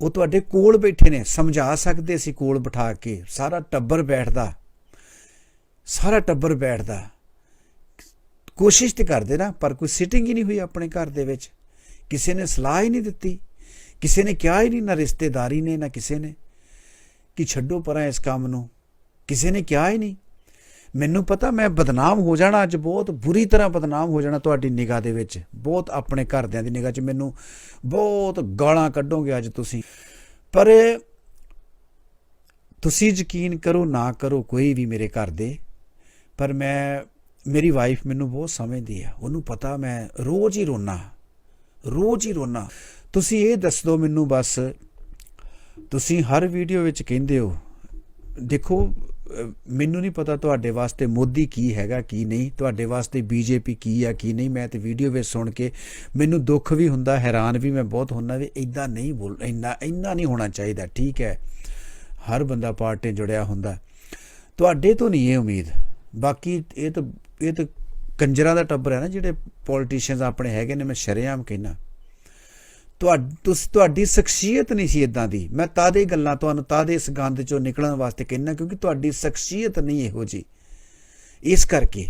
ਉਹ ਤੁਹਾਡੇ ਕੋਲ ਬੈਠੇ ਨੇ, ਸਮਝਾ ਸਕਦੇ ਸੀ ਕੋਲ ਬਿਠਾ ਕੇ, ਸਾਰਾ ਟੱਬਰ ਬੈਠਦਾ। ਸਾਰਾ ਟੱਬਰ ਬੈਠਦਾ। ਕੋਸ਼ਿਸ਼ ਤੇ ਕਰਦੇ ਨਾ, ਪਰ ਕੋਈ ਸਿਟਿੰਗ ਹੀ ਨਹੀਂ ਹੋਈ ਆਪਣੇ ਘਰ ਦੇ ਵਿੱਚ। ਕਿਸੇ ਨੇ ਸਲਾਹ ਹੀ ਨਹੀਂ ਦਿੱਤੀ। ਕਿਸੇ ਨੇ ਕਿਹਾ ਹੀ ਨਹੀਂ, ਨਾ ਰਿਸ਼ਤੇਦਾਰੀ ਨੇ, ਨਾ ਕਿਸੇ ਨੇ, ਕਿ ਛੱਡੋ ਪਰਾਂ ਇਸ ਕੰਮ ਨੂੰ। ਕਿਸੇ ਨੇ ਕਿਹਾ ਹੀ ਨਹੀਂ। ਮੈਨੂੰ ਪਤਾ ਮੈਂ ਬਦਨਾਮ ਹੋ ਜਾਣਾ ਅੱਜ ਬਹੁਤ, ਬੁਰੀ ਤਰ੍ਹਾਂ ਬਦਨਾਮ ਹੋ ਜਾਣਾ ਤੁਹਾਡੀ ਨਿਗਾਹ ਦੇ ਵਿੱਚ। ਬਹੁਤ ਆਪਣੇ ਘਰਦਿਆਂ ਦੀ ਨਿਗਾਹ 'ਚ ਮੈਨੂੰ ਬਹੁਤ ਗਾਲਾਂ ਕੱਢੋਗੇ ਅੱਜ ਤੁਸੀਂ। ਪਰ ਤੁਸੀਂ ਯਕੀਨ ਕਰੋ ਨਾ ਕਰੋ, ਕੋਈ ਵੀ ਮੇਰੇ ਘਰ ਦੇ ਪਰ ਮੈਂ, ਮੇਰੀ ਵਾਈਫ ਮੈਨੂੰ ਬਹੁਤ ਸਮਝਦੀ ਹੈ। ਉਹਨੂੰ ਪਤਾ ਮੈਂ ਰੋਜ਼ ਹੀ ਰੋਣਾ ਰੋਜ਼ ਹੀ ਰੋਣਾ ਤੁਸੀਂ ਇਹ ਦੱਸ ਦਿਓ ਮੈਨੂੰ ਬਸ, ਤੁਸੀਂ ਹਰ ਵੀਡੀਓ ਵਿੱਚ ਕਹਿੰਦੇ ਹੋ, ਦੇਖੋ ਮੈਨੂੰ ਨਹੀਂ ਪਤਾ ਤੁਹਾਡੇ ਵਾਸਤੇ ਮੋਦੀ ਕੀ ਹੈਗਾ, ਕੀ ਨਹੀਂ। ਤੁਹਾਡੇ ਵਾਸਤੇ ਬੀਜੇਪੀ ਕੀ ਆ, ਕੀ ਨਹੀਂ। ਮੈਂ ਤੇ ਵੀਡੀਓ ਵਿੱਚ ਸੁਣ ਕੇ ਮੈਨੂੰ ਦੁੱਖ ਵੀ ਹੁੰਦਾ, ਹੈਰਾਨ ਵੀ ਮੈਂ ਬਹੁਤ ਹੁੰਦਾ ਵੀ ਇਦਾਂ ਨਹੀਂ ਬੋਲ, ਇੰਨਾ ਇੰਨਾ ਨਹੀਂ ਹੋਣਾ ਚਾਹੀਦਾ। ਠੀਕ ਹੈ। ਹਰ ਬੰਦਾ ਪਾਰਟੀ ਜੁੜਿਆ ਹੁੰਦਾ। ਤੁਹਾਡੇ ਤੋਂ ਨਹੀਂ ਇਹ ਉਮੀਦ। ਬਾਕੀ ਇਹ ਤਾਂ ਇਹ ਤਾਂ ਕੰਜਰਾਂ ਦਾ ਟੱਬਰ ਹੈ ਨਾ ਜਿਹੜੇ ਪੋਲੀਟੀਸ਼ੀਅਨਸ ਆਪਣੇ ਹੈਗੇ ਨੇ, ਮੈਂ ਸ਼ਰੇਆਮ ਕਹਿਣਾ ਤੁਹਾਡੀ, ਤੁਸੀਂ, ਤੁਹਾਡੀ ਸ਼ਖਸੀਅਤ ਨਹੀਂ ਸੀ ਇਦਾਂ ਦੀ। ਮੈਂ ਤਾਦੇ ਗੱਲਾਂ ਤੁਹਾਨੂੰ ਤਾਦੇ ਇਸ ਗੰਦ ਚੋਂ ਨਿਕਲਣ ਵਾਸਤੇ ਕਹਿਣਾ ਕਿਉਂਕਿ ਤੁਹਾਡੀ ਸ਼ਖਸੀਅਤ ਨਹੀਂ ਇਹੋ ਜੀ। ਇਸ ਕਰਕੇ,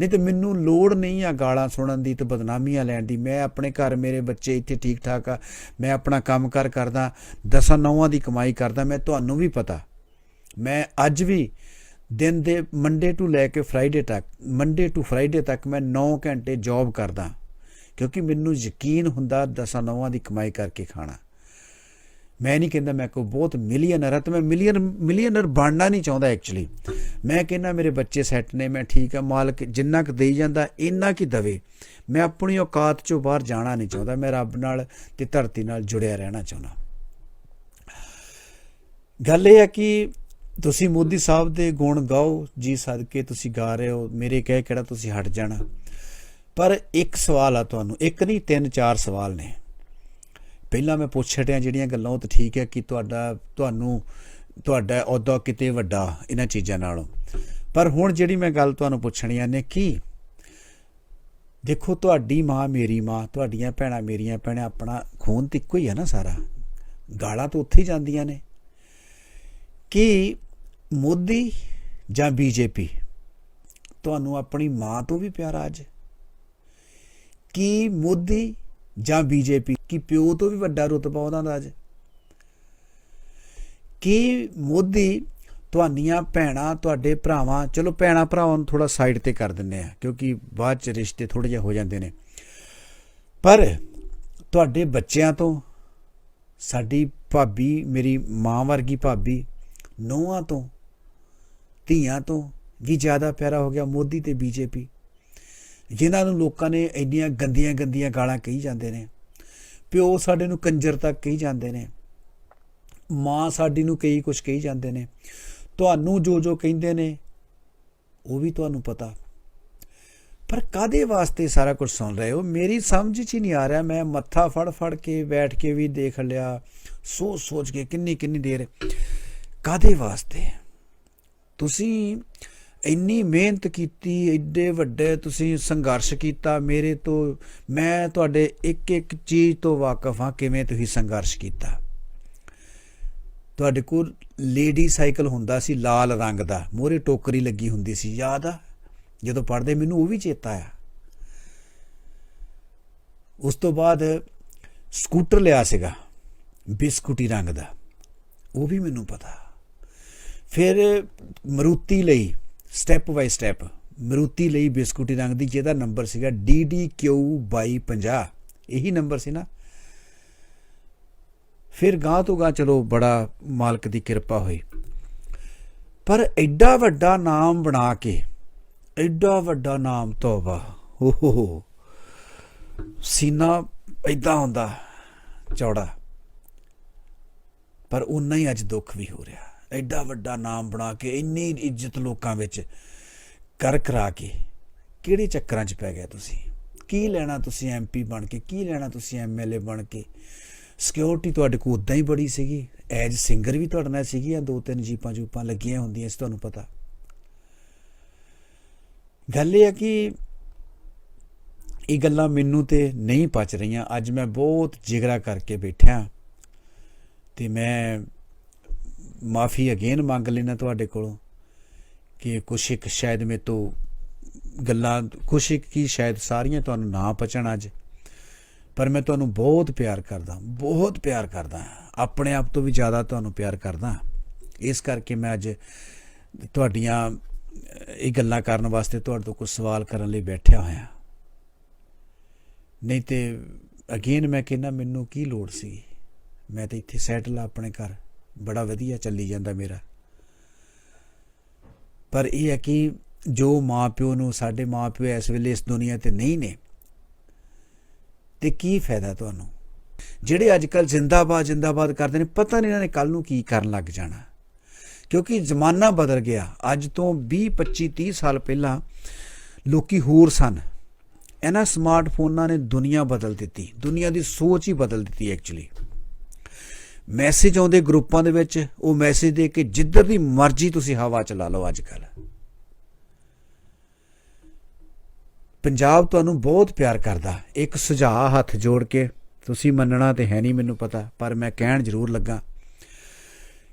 ਨਹੀਂ ਤੇ ਮੈਨੂੰ ਲੋੜ ਨਹੀਂ ਆ ਗਾਲਾਂ ਸੁਣਨ ਦੀ ਤੇ ਬਦਨਾਮੀਆਂ ਲੈਣ ਦੀ। ਮੈਂ ਆਪਣੇ ਘਰ, ਮੇਰੇ ਬੱਚੇ ਇੱਥੇ ਠੀਕ ਠਾਕ ਆ। ਮੈਂ ਆਪਣਾ ਕੰਮਕਾਰ ਕਰਦਾ ਦਸਾਂ ਨੌਵਾਂ ਦੀ ਕਮਾਈ ਕਰਦਾ, ਮੈਂ ਤੁਹਾਨੂੰ ਵੀ ਪਤਾ। ਮੈਂ ਅੱਜ ਵੀ ਦਿਨ ਦੇ ਮੰਡੇ ਟੂ ਲੈ ਕੇ ਫਰਾਈਡੇ ਤੱਕ ਮੰਡੇ ਟੂ ਫਰਾਈਡੇ ਤੱਕ ਮੈਂ 9 ਘੰਟੇ ਜੌਬ ਕਰਦਾ। ਕਿਉਂਕਿ ਮੈਨੂੰ ਯਕੀਨ ਹੁੰਦਾ ਦਸਾਂ ਨੌਵਾਂ ਦੀ ਕਮਾਈ ਕਰਕੇ ਖਾਣਾ। ਮੈਂ ਨਹੀਂ ਕਹਿੰਦਾ ਮੈਂ ਕੋਈ ਬਹੁਤ ਮਿਲੀਅਨਰ ਆ ਤੇ ਮੈਂ ਮਿਲੀਅਨ ਮਿਲੀਅਨਰ ਬਣਨਾ ਨਹੀਂ ਚਾਹੁੰਦਾ ਐਕਚੁਅਲੀ ਮੈਂ ਕਹਿੰਦਾ ਮੇਰੇ ਬੱਚੇ ਸੈੱਟ ਨੇ, ਮੈਂ ਠੀਕ ਆ ਮਾਲਕ ਜਿੰਨਾ ਕੁ ਦੇਈ ਜਾਂਦਾ, ਇੰਨਾ ਕੀ ਦਵੇ। ਮੈਂ ਆਪਣੀ ਔਕਾਤ ਚੋਂ ਬਾਹਰ ਜਾਣਾ ਨਹੀਂ ਚਾਹੁੰਦਾ, ਮੈਂ ਰੱਬ ਨਾਲ ਤੇ ਧਰਤੀ ਨਾਲ ਜੁੜਿਆ ਰਹਿਣਾ ਚਾਹੁੰਦਾ। ਗੱਲ ਇਹ ਹੈ ਕਿ ਤੁਸੀਂ ਮੋਦੀ ਸਾਹਿਬ ਦੇ ਗੁਣ ਗਾਓ, ਜੀ ਸਦਕੇ ਤੁਸੀਂ ਗਾ ਰਹੇ ਹੋ, ਮੇਰੇ ਕਹਿ ਕਿਹੜਾ ਤੁਸੀਂ ਹਟ ਜਾਣਾ? ਪਰ ਇੱਕ ਸਵਾਲ ਆ ਤੁਹਾਨੂੰ, ਇੱਕ ਨਹੀਂ, ਤਿੰਨ, ਚਾਰ ਸਵਾਲ ਨੇ। ਪਹਿਲਾਂ ਮੈਂ ਪੁੱਛ ਛੜਿਆ ਜਿਹੜੀਆਂ ਗੱਲਾਂ, ਉਹ ਤਾਂ ਠੀਕ ਹੈ ਕਿ ਤੁਹਾਡਾ, ਤੁਹਾਨੂੰ, ਤੁਹਾਡਾ ਅਹੁਦਾ ਕਿਤੇ ਵੱਡਾ ਇਹਨਾਂ ਚੀਜ਼ਾਂ ਨਾਲੋਂ। ਪਰ ਹੁਣ ਜਿਹੜੀ ਮੈਂ ਗੱਲ ਤੁਹਾਨੂੰ ਪੁੱਛਣੀਆਂ ਨੇ ਕੀ ਦੇਖੋ ਤੁਹਾਡੀ ਮਾਂ ਮੇਰੀ ਮਾਂ, ਤੁਹਾਡੀਆਂ ਭੈਣਾਂ ਮੇਰੀਆਂ ਭੈਣਾਂ, ਆਪਣਾ ਖੂਨ ਤੇ ਇੱਕੋ ਹੀ ਹੈ ਨਾ ਸਾਰਾ। ਗਾਲਾਂ ਤਾਂ ਉੱਥੇ ਹੀ ਜਾਂਦੀਆਂ ਨੇ। ਕਿ ਮੋਦੀ ਜਾਂ ਬੀਜੇਪੀ? ਤੁਹਾਨੂੰ ਆਪਣੀ ਮਾਂ ਤੋਂ ਵੀ ਪਿਆਰਾ ਅੱਜ। ਕੀ ਮੋਦੀ ਜਾਂ ਬੀਜੇਪੀ? ਕੀ ਪਿਓ ਤੋਂ ਵੀ ਵੱਡਾ ਰੁਤਬਾ ਉਹਨਾਂ ਦਾ ਅੱਜ? ਕੀ ਮੋਦੀ ਤੁਹਾਡੀਆਂ ਭੈਣਾਂ, ਤੁਹਾਡੇ ਭਰਾਵਾਂ, ਚਲੋ ਭੈਣਾਂ ਭਰਾਵਾਂ ਨੂੰ ਥੋੜਾ ਸਾਈਡ ਤੇ ਕਰ ਦਿੰਨੇ ਆ ਕਿਉਂਕਿ ਬਾਅਦ ਚ ਰਿਸ਼ਤੇ ਥੋੜੇ ਜਿਹਾ ਹੋ ਜਾਂਦੇ ਨੇ। ਪਰ ਤੁਹਾਡੇ ਬੱਚਿਆਂ ਤੋਂ ਸਾਡੀ ਭਾਬੀ, ਮੇਰੀ ਮਾਂ ਵਰਗੀ ਭਾਬੀ ਨੋਹਾਂ ਤੋਂ ਧੀਆਂ ਤੋਂ ਵੀ ਜ਼ਿਆਦਾ ਪਿਆਰਾ ਹੋ ਗਿਆ ਮੋਦੀ ਤੇ ਬੀਜੇਪੀ। ਜਿਨ੍ਹਾਂ ਨੂੰ ਲੋਕਾਂ ਨੇ ਇੰਨੀਆਂ ਗੰਦੀਆਂ ਗੰਦੀਆਂ ਗਾਲਾਂ ਕਹੀ ਜਾਂਦੇ ਨੇ। ਪਿਓ ਸਾਡੇ ਨੂੰ ਕੰਜਰ ਤੱਕ ਕਹੀ ਜਾਂਦੇ ਨੇ। ਮਾਂ ਸਾਡੀ ਨੂੰ ਕਈ ਕੁਝ ਕਹੀ ਜਾਂਦੇ ਨੇ। ਤੁਹਾਨੂੰ ਜੋ ਜੋ ਕਹਿੰਦੇ ਨੇ, ਉਹ ਵੀ ਤੁਹਾਨੂੰ ਪਤਾ। ਪਰ ਕਾਦੇ ਵਾਸਤੇ ਸਾਰਾ ਕੁਝ ਸੁਣ ਰਹੇ ਹੋ? ਮੇਰੀ ਸਮਝ 'ਚ ਹੀ ਨਹੀਂ ਆ ਰਿਹਾ। ਮੈਂ ਮੱਥਾ ਫੜ ਫੜ ਕੇ ਬੈਠ ਕੇ ਵੀ ਦੇਖ ਲਿਆ। ਸੋਚ ਸੋਚ ਕੇ ਕਿੰਨੀ ਕਿੰਨੀ ਦੇਰ। ਕਾਦੇ ਵਾਸਤੇ? ਤੁਸੀਂ ਇੰਨੀ ਮਿਹਨਤ ਕੀਤੀ ਐਡੇ ਵੱਡੇ ਤੁਸੀਂ ਸੰਘਰਸ਼ ਕੀਤਾ, ਮੇਰੇ ਤੋਂ ਮੈਂ ਤੁਹਾਡੇ ਇੱਕ ਇੱਕ ਚੀਜ਼ ਤੋਂ ਵਾਕਿਫ ਹਾਂ, ਕਿਵੇਂ ਤੁਸੀਂ ਸੰਘਰਸ਼ ਕੀਤਾ? ਤੁਹਾਡੇ ਕੋਲ ਲੇਡੀ ਸਾਈਕਲ ਹੁੰਦਾ ਸੀ, ਲਾਲ ਰੰਗ ਦਾ ਮੋਰੇ ਟੋਕਰੀ ਲੱਗੀ ਹੁੰਦੀ ਸੀ, ਯਾਦ ਆ? ਜਦੋਂ ਪੜਦੇ ਮੈਨੂੰ ਉਹ ਵੀ ਚੇਤਾ ਆ। ਉਸ ਤੋਂ ਬਾਅਦ ਸਕੂਟਰ ਲਿਆ ਸੀਗਾ, ਬਿਸਕੁਟੀ ਰੰਗ ਦਾ, ਉਹ ਵੀ ਮੈਨੂੰ ਪਤਾ। ਫਿਰ ਮਰੂਤੀ ਲਈ ਸਟੈਪ ਬਾਈ ਸਟੈਪ ਮਰੂਤੀ ਲਈ ਬਿਸਕੁਟੀ ਰੰਗ ਦੀ, ਜਿਹਦਾ ਨੰਬਰ ਸੀਗਾ DDQ 2250 ਇਹੀ ਨੰਬਰ ਸੀ ਨਾ। ਫਿਰ ਗਾਂ ਤੋਂ ਗਾਂ ਚਲੋ ਬੜਾ ਮਾਲਕ ਦੀ ਕਿਰਪਾ ਹੋਈ। ਪਰ ਐਡਾ ਵੱਡਾ ਨਾਮ ਬਣਾ ਕੇ, ਐਡਾ ਵੱਡਾ ਨਾਮ ਤੋਬਾ ਹੋ ਹੋ ਹੋ, ਸੀਨਾ ਐਦਾਂ ਹੁੰਦਾ, ਚੌੜਾ। ਪਰ ਉਨਾ ਹੀ ਅੱਜ ਦੁੱਖ ਵੀ ਹੋ ਰਿਹਾ। ਐਡਾ ਵੱਡਾ ਨਾਮ ਬਣਾ ਕੇ, ਇੰਨੀ ਇੱਜ਼ਤ ਲੋਕਾਂ ਵਿੱਚ ਕਰ ਕਰਾ ਕੇ, ਕਿਹੜੇ ਚੱਕਰਾਂ 'ਚ ਪੈ ਗਏ ਤੁਸੀਂ? ਕੀ ਲੈਣਾ ਤੁਸੀਂ ਐਮਪੀ ਬਣ ਕੇ? ਕੀ ਲੈਣਾ ਤੁਸੀਂ ਐਮਐਲਏ ਬਣ ਕੇ? ਸਿਕਿਉਰਿਟੀ ਤੁਹਾਡੇ ਕੋਲ ਉਦਾਂ ਹੀ ਬੜੀ ਸੀਗੀ। ਐਜ ਸਿੰਗਰ ਵੀ ਤੁਹਾਡੇ ਨਾਲ ਸੀਗੀਆਂ ਦੋ ਤਿੰਨ ਜੀਪਾਂ ਜੂਪਾਂ ਲੱਗੀਆਂ ਹੁੰਦੀਆਂ ਸੀ ਤੁਹਾਨੂੰ ਪਤਾ। ਗੱਲ ਇਹ ਹੈ ਕਿ ਇਹ ਗੱਲਾਂ ਮੈਨੂੰ ਤੇ ਨਹੀਂ ਪਚ ਰਹੀਆਂ। ਅੱਜ ਮੈਂ ਬਹੁਤ ਜਿਗਰਾ ਕਰਕੇ ਬੈਠਿਆ ਤੇ ਮੈਂ ਮਾਫੀ ਅਗੇਨ ਮੰਗ ਲੈਣਾ ਤੁਹਾਡੇ ਕੋਲੋਂ ਕਿ ਕੁਛ ਇੱਕ ਸ਼ਾਇਦ ਮੇ ਤੋਂ ਗੱਲਾਂ, ਕੁਛ ਇੱਕ ਕੀ ਸ਼ਾਇਦ ਸਾਰੀਆਂ ਤੁਹਾਨੂੰ ਨਾ ਪਚਣ ਅੱਜ। ਪਰ ਮੈਂ ਤੁਹਾਨੂੰ ਬਹੁਤ ਪਿਆਰ ਕਰਦਾ, ਬਹੁਤ ਪਿਆਰ ਕਰਦਾ ਆਪਣੇ ਆਪ ਤੋਂ ਵੀ ਜ਼ਿਆਦਾ ਤੁਹਾਨੂੰ ਪਿਆਰ ਕਰਦਾ ਇਸ ਕਰਕੇ ਮੈਂ ਅੱਜ ਤੁਹਾਡੀਆਂ, ਇਹ ਗੱਲਾਂ ਕਰਨ ਵਾਸਤੇ ਤੁਹਾਡੇ ਤੋਂ ਕੁਝ ਸਵਾਲ ਕਰਨ ਲਈ ਬੈਠਿਆ ਹੋਇਆ ਨਹੀਂ ਤੇ ਅਗੇਨ ਮੈਂ ਕਹਿੰਦਾ ਮੈਨੂੰ ਕੀ ਲੋੜ ਸੀ? ਮੈਂ ਤਾਂ ਇੱਥੇ ਸੈਟਲ ਆ ਆਪਣੇ ਘਰ। ਬੜਾ ਵਧੀਆ ਚੱਲੀ ਜਾਂਦਾ ਮੇਰਾ। ਪਰ ਇਹ ਹੈ ਕਿ ਜੋ ਮਾਪਿਓ ਨੂੰ, ਸਾਡੇ ਮਾਪਿਓ ਇਸ ਵੇਲੇ ਇਸ ਦੁਨੀਆ ਤੇ ਨਹੀਂ ਨੇ, ਤੇ ਕੀ ਫਾਇਦਾ ਤੁਹਾਨੂੰ? ਜਿਹੜੇ ਅੱਜ ਕੱਲ ਜਿੰਦਾਬਾਦ ਜਿੰਦਾਬਾਦ ਕਰਦੇ ਨੇ, ਪਤਾ ਨਹੀਂ ਇਹਨਾਂ ਨੇ ਕੱਲ ਨੂੰ ਕੀ ਕਰਨ ਲੱਗ ਜਾਣਾ। ਕਿਉਂਕਿ ਜ਼ਮਾਨਾ ਬਦਲ ਗਿਆ। ਅੱਜ ਤੋਂ 20 25 30 ਸਾਲ ਪਹਿਲਾਂ ਲੋਕੀ ਹੋਰ ਸਨ। ਇਹਨਾਂ ਸਮਾਰਟਫੋਨਾਂ ਨੇ ਦੁਨੀਆ ਬਦਲ ਦਿੱਤੀ। ਦੁਨੀਆ ਦੀ ਸੋਚ ਹੀ ਬਦਲ ਦਿੱਤੀ ਐਕਚੁਅਲੀ ਮੈਸੇਜ ਆਉਂਦੇ ਗਰੁੱਪਾਂ ਦੇ ਵਿੱਚ, ਉਹ ਮੈਸੇਜ ਦੇ ਕੇ ਜਿੱਧਰ ਦੀ ਮਰਜ਼ੀ ਤੁਸੀਂ ਹਵਾ ਚਲਾ ਲਓ ਅੱਜ ਕੱਲ ਪੰਜਾਬ ਤੁਹਾਨੂੰ ਬਹੁਤ ਪਿਆਰ ਕਰਦਾ। ਇੱਕ ਸੁਝਾਅ ਹੱਥ ਜੋੜ ਕੇ, ਤੁਸੀਂ ਮੰਨਣਾ ਤੇ ਹੈ ਨਹੀਂ ਮੈਨੂੰ ਪਤਾ, ਪਰ ਮੈਂ ਕਹਿਣ ਜ਼ਰੂਰ ਲੱਗਾ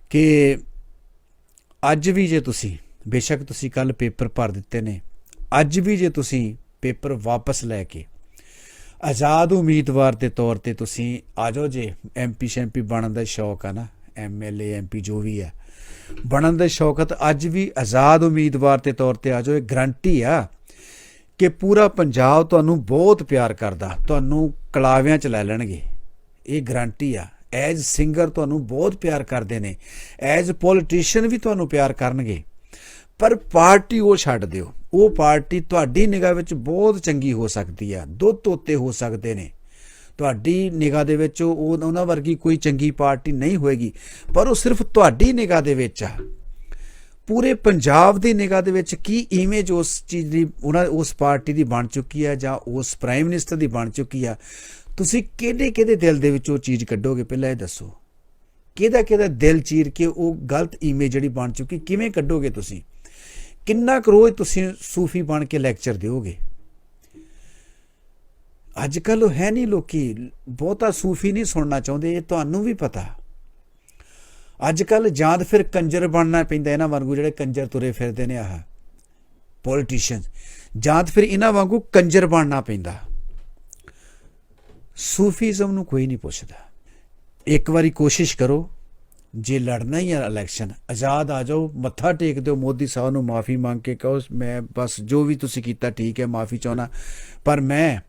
ਕਿ ਅੱਜ ਵੀ ਜੇ ਤੁਸੀਂ, ਬੇਸ਼ੱਕ ਤੁਸੀਂ ਕੱਲ ਪੇਪਰ ਭਰ ਦਿੱਤੇ ਨੇ, ਅੱਜ ਵੀ ਜੇ ਤੁਸੀਂ ਪੇਪਰ ਵਾਪਸ ਲੈ ਕੇ ਆਜ਼ਾਦ ਉਮੀਦਵਾਰ ਦੇ ਤੌਰ ਤੇ ਤੁਸੀਂ ਆ ਜਾਓ ਜੇ ਐਮਪੀ ਸ਼ੈਂਪੀ ਬਣਨ ਦਾ ਸ਼ੌਕ ਆ ਨਾ ਐਮਐਲਏ ਐਮਪੀ ਜੋ ਵੀ ਆ। ਬਣਨ ਦਾ ਸ਼ੌਕ ਤਾਂ ਅੱਜ ਵੀ ਆਜ਼ਾਦ ਉਮੀਦਵਾਰ ਦੇ ਤੌਰ ਤੇ ਆ ਜਾਓ, ਇਹ ਗਰੰਟੀ ਆ ਕਿ ਪੂਰਾ ਪੰਜਾਬ ਤੁਹਾਨੂੰ ਬਹੁਤ ਪਿਆਰ ਕਰਦਾ, ਤੁਹਾਨੂੰ ਕਲਾਵਿਆਂ ਚ ਲੈ ਲੈਣਗੇ। ਇਹ ਗਰੰਟੀ ਆ। ਐਜ਼ ਸਿੰਗਰ ਤੁਹਾਨੂੰ ਬਹੁਤ ਪਿਆਰ ਕਰਦੇ ਨੇ, ਐਜ਼ ਪੋਲੀਟੀਸ਼ੀਅਨ ਵੀ ਤੁਹਾਨੂੰ ਪਿਆਰ ਕਰਨਗੇ। ਪਰ ਪਾਰਟੀ ਉਹ ਛੱਡ ਦਿਓ। ਉਹ ਪਾਰਟੀ ਤੁਹਾਡੀ ਨਿਗਾਹ ਵਿੱਚ ਬਹੁਤ ਚੰਗੀ ਹੋ ਸਕਦੀ ਆ। ਦੁੱਧ ਤੋਤੇ ਹੋ ਸਕਦੇ ਨੇ। ਤੁਹਾਡੀ ਨਿਗਾਹ ਦੇ ਵਿੱਚ ਉਹ ਉਹਨਾਂ ਵਰਗੀ ਕੋਈ ਚੰਗੀ ਪਾਰਟੀ ਨਹੀਂ ਹੋਏਗੀ। ਪਰ ਉਹ ਸਿਰਫ ਤੁਹਾਡੀ ਨਿਗਾਹ ਦੇ ਵਿੱਚ ਆ। ਪੂਰੇ ਪੰਜਾਬ ਦੀ ਨਿਗਾਹ ਦੇ ਵਿੱਚ ਕੀ ਇਮੇਜ ਉਸ ਚੀਜ਼ ਦੀ ਉਹਨਾਂ ਉਸ ਪਾਰਟੀ ਦੀ ਬਣ ਚੁੱਕੀ ਹੈ ਜਾਂ ਉਸ ਪ੍ਰਾਈਮ ਮਿਨਿਸਟਰ ਦੀ ਬਣ ਚੁੱਕੀ ਆ? ਤੁਸੀਂ ਕਿਹਦੇ ਕਿਹਦੇ ਦਿਲ ਦੇ ਵਿੱਚ ਉਹ ਚੀਜ਼ ਕੱਢੋਗੇ? ਪਹਿਲਾਂ ਇਹ ਦੱਸੋ। ਕਿਹਦਾ ਕਿਹਦਾ ਦਿਲ ਚੀਰ ਕੇ ਉਹ ਗਲਤ ਇਮੇਜ ਜਿਹੜੀ ਬਣ ਚੁੱਕੀ, ਕਿਵੇਂ ਕੱਢੋਗੇ ਤੁਸੀਂ? ਕਿੰਨਾ ਕੁ ਰੋਜ਼ ਤੁਸੀਂ ਸੂਫੀ ਬਣ ਕੇ ਲੈਕਚਰ ਦਿਓਗੇ? ਅੱਜ ਕੱਲ ਉਹ ਹੈ ਨਹੀਂ ਲੋਕੀ, ਬਹੁਤਾ ਸੂਫੀ ਨਹੀਂ ਸੁਣਨਾ ਚਾਹੁੰਦੇ, ਇਹ ਤੁਹਾਨੂੰ ਵੀ ਪਤਾ। ਅੱਜ ਕੱਲ ਜਾਂ ਤਾਂ ਫਿਰ ਕੰਜਰ ਬਣਨਾ ਪੈਂਦਾ ਇਹਨਾਂ ਵਾਂਗੂ, ਜਿਹੜੇ ਕੰਜਰ ਤੁਰੇ ਫਿਰਦੇ ਨੇ ਆਹ ਪੋਲੀਟੀਸ਼ੀਅਨ ਜਾਂ ਤਾਂ ਫਿਰ ਇਹਨਾਂ ਵਾਂਗੂ ਕੰਜਰ ਬਣਨਾ ਪੈਂਦਾ। ਸੂਫੀਜ਼ਮ ਨੂੰ ਕੋਈ ਨਹੀਂ ਪੁੱਛਦਾ। ਇੱਕ ਵਾਰੀ ਕੋਸ਼ਿਸ਼ ਕਰੋ। ਜੇ ਲੜਨਾ ਹੀ ਹੈ ਇਲੈਕਸ਼ਨ ਆਜ਼ਾਦ ਆ ਜਾਓ, ਮੱਥਾ ਟੇਕ ਦਿਓ, ਮੋਦੀ ਸਾਹਿਬ ਨੂੰ ਮਾਫੀ ਮੰਗ ਕੇ ਕਹੋ, ਮੈਂ ਬਸ ਜੋ ਵੀ ਤੁਸੀਂ ਕੀਤਾ ਠੀਕ ਹੈ, ਮਾਫੀ ਚਾਹਣਾ ਪਰ ਮੈਂ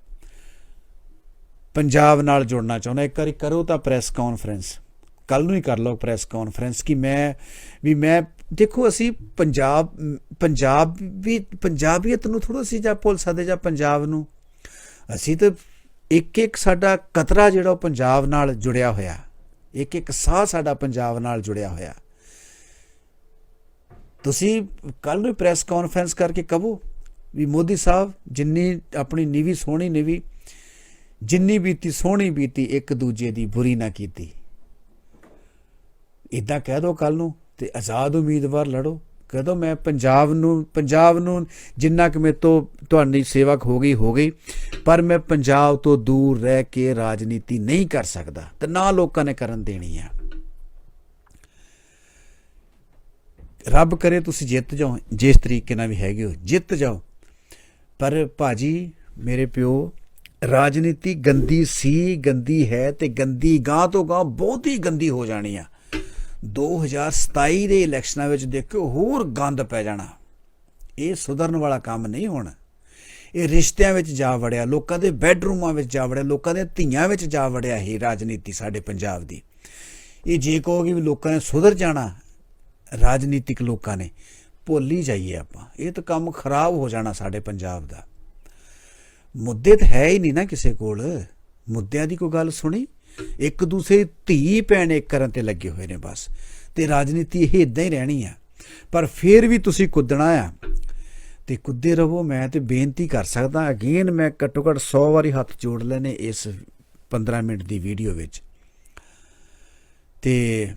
ਪੰਜਾਬ ਨਾਲ ਜੁੜਨਾ ਚਾਹੁੰਦਾ। ਇੱਕ ਵਾਰੀ ਕਰੋ ਤਾਂ ਪ੍ਰੈਸ ਕਾਨਫਰੰਸ ਕੱਲ ਨੂੰ ਹੀ ਕਰ ਲਓ ਪ੍ਰੈਸ ਕਾਨਫਰੰਸ ਕਿ ਮੈਂ, ਵੀ ਮੈਂ, ਦੇਖੋ ਅਸੀਂ ਪੰਜਾਬ ਪੰਜਾਬ ਵੀ, ਪੰਜਾਬੀਅਤ ਨੂੰ ਥੋੜਾ ਸੀ ਜਾਂ ਭੁੱਲ ਸਕਦੇ ਜਾਂ ਪੰਜਾਬ ਨੂੰ। ਅਸੀਂ ਤਾਂ ਇੱਕ ਇੱਕ ਸਾਡਾ ਕਤਰਾ ਜਿਹੜਾ ਉਹ ਪੰਜਾਬ ਨਾਲ ਜੁੜਿਆ ਹੋਇਆ। ਇੱਕ ਇੱਕ ਸਾਹ ਸਾਡਾ ਪੰਜਾਬ ਨਾਲ ਜੁੜਿਆ ਹੋਇਆ। ਤੁਸੀਂ ਕੱਲ ਨੂੰ ਪ੍ਰੈਸ ਕਾਨਫਰੰਸ ਕਰਕੇ ਕਹੋ ਵੀ ਮੋਦੀ ਸਾਹਿਬ ਜਿੰਨੀ ਆਪਣੀ ਨੀਵੀ ਸੋਹਣੀ ਨੀਵੀ, ਜਿੰਨੀ ਬੀਤੀ ਸੋਹਣੀ ਬੀਤੀ ਇੱਕ ਦੂਜੇ ਦੀ ਬੁਰੀ ਨਾ ਕੀਤੀ। ਇਦਾਂ ਕਹਿ ਦੋ ਕੱਲ ਨੂੰ ਤੇ ਆਜ਼ਾਦ ਉਮੀਦਵਾਰ ਲੜੋ। ਕਦੋਂ ਮੈਂ ਪੰਜਾਬ ਨੂੰ ਪੰਜਾਬ ਨੂੰ ਜਿੰਨਾ ਕਿ ਮੇਰੇ ਤੋਂ ਤੁਹਾਡੀ ਸੇਵਕ ਹੋ ਗਈ ਹੋ ਗਈ, ਪਰ ਮੈਂ ਪੰਜਾਬ ਤੋਂ ਦੂਰ ਰਹਿ ਕੇ ਰਾਜਨੀਤੀ ਨਹੀਂ ਕਰ ਸਕਦਾ। ਤੇ ਨਾ ਲੋਕਾਂ ਨੇ ਕਰਨ ਦੇਣੀ ਆ। ਰੱਬ ਕਰੇ ਤੁਸੀਂ ਜਿੱਤ ਜਾਓ, ਜਿਸ ਤਰੀਕੇ ਨਾਲ ਵੀ ਹੈਗੇ ਹੋ, ਜਿੱਤ ਜਾਓ। ਪਰ ਭਾਜੀ, ਮੇਰੇ ਪਿਓ, ਰਾਜਨੀਤੀ ਗੰਦੀ ਸੀ, ਗੰਦੀ ਹੈ ਤੇ ਗੰਦੀ ਗਾਂ ਤੋਂ ਗਾਂ ਬਹੁਤ ਹੀ ਗੰਦੀ ਹੋ ਜਾਣੀ ਆ। 2027 ਦੇ ਇਲੈਕਸ਼ਨਾਂ ਵਿੱਚ ਦੇਖਿਓ ਹੋਰ ਗੰਦ ਪੈ ਜਾਣਾ। ਇਹ ਸੁਧਰਨ ਵਾਲਾ ਕੰਮ ਨਹੀਂ ਹੋਣਾ। ਇਹ ਰਿਸ਼ਤਿਆਂ ਵਿੱਚ ਜਾ ਵੜਿਆ, ਲੋਕਾਂ ਦੇ ਬੈੱਡਰੂਮਾਂ ਵਿੱਚ ਜਾ ਵੜਿਆ, ਲੋਕਾਂ ਦੇ ਧੀਆਂ ਵਿੱਚ ਜਾ ਵੜਿਆ ਇਹ ਰਾਜਨੀਤੀ ਸਾਡੇ ਪੰਜਾਬ ਦੀ। ਇਹ ਜੇ ਕਹੋਗੇ ਵੀ ਲੋਕਾਂ ਨੇ ਸੁਧਰ ਜਾਣਾ, ਰਾਜਨੀਤਿਕ ਲੋਕਾਂ ਨੇ, ਭੁੱਲ ਹੀ ਜਾਈਏ ਆਪਾਂ। ਇਹ ਤਾਂ ਕੰਮ ਖਰਾਬ ਹੋ ਜਾਣਾ ਸਾਡੇ ਪੰਜਾਬ ਦਾ। ਮੁੱਦੇ ਤਾਂ ਹੈ ਹੀ ਨਹੀਂ ਨਾ ਕਿਸੇ ਕੋਲ। ਮੁੱਦਿਆਂ ਦੀ ਕੋਈ ਗੱਲ ਸੁਣੀ? ਇੱਕ ਦੂਸਰੇ ਧੀ ਭੈਣ ਇੱਕ ਕਰਨ ਤੇ ਲੱਗੇ ਹੋਏ ਨੇ ਬਸ। ਤੇ ਰਾਜਨੀਤੀ ਇਹ ਇਦਾਂ ਹੀ ਰਹਿਣੀ ਆ। ਪਰ ਫਿਰ ਵੀ ਤੁਸੀਂ ਕੁੱਦਣਾ ਆ। ਤੇ ਕੁੱਦੇ ਰਹੋ, ਮੈਂ ਤੇ ਬੇਨਤੀ ਕਰ ਸਕਦਾ, ਅਗੇਨ ਮੈਂ ਘੱਟੋ ਘੱਟ 100 ਵਾਰੀ ਹੱਥ ਜੋੜ ਲੈਨੇ ਇਸ 15 ਮਿੰਟ ਦੀ ਵੀਡੀਓ ਵਿੱਚ। ਤੇ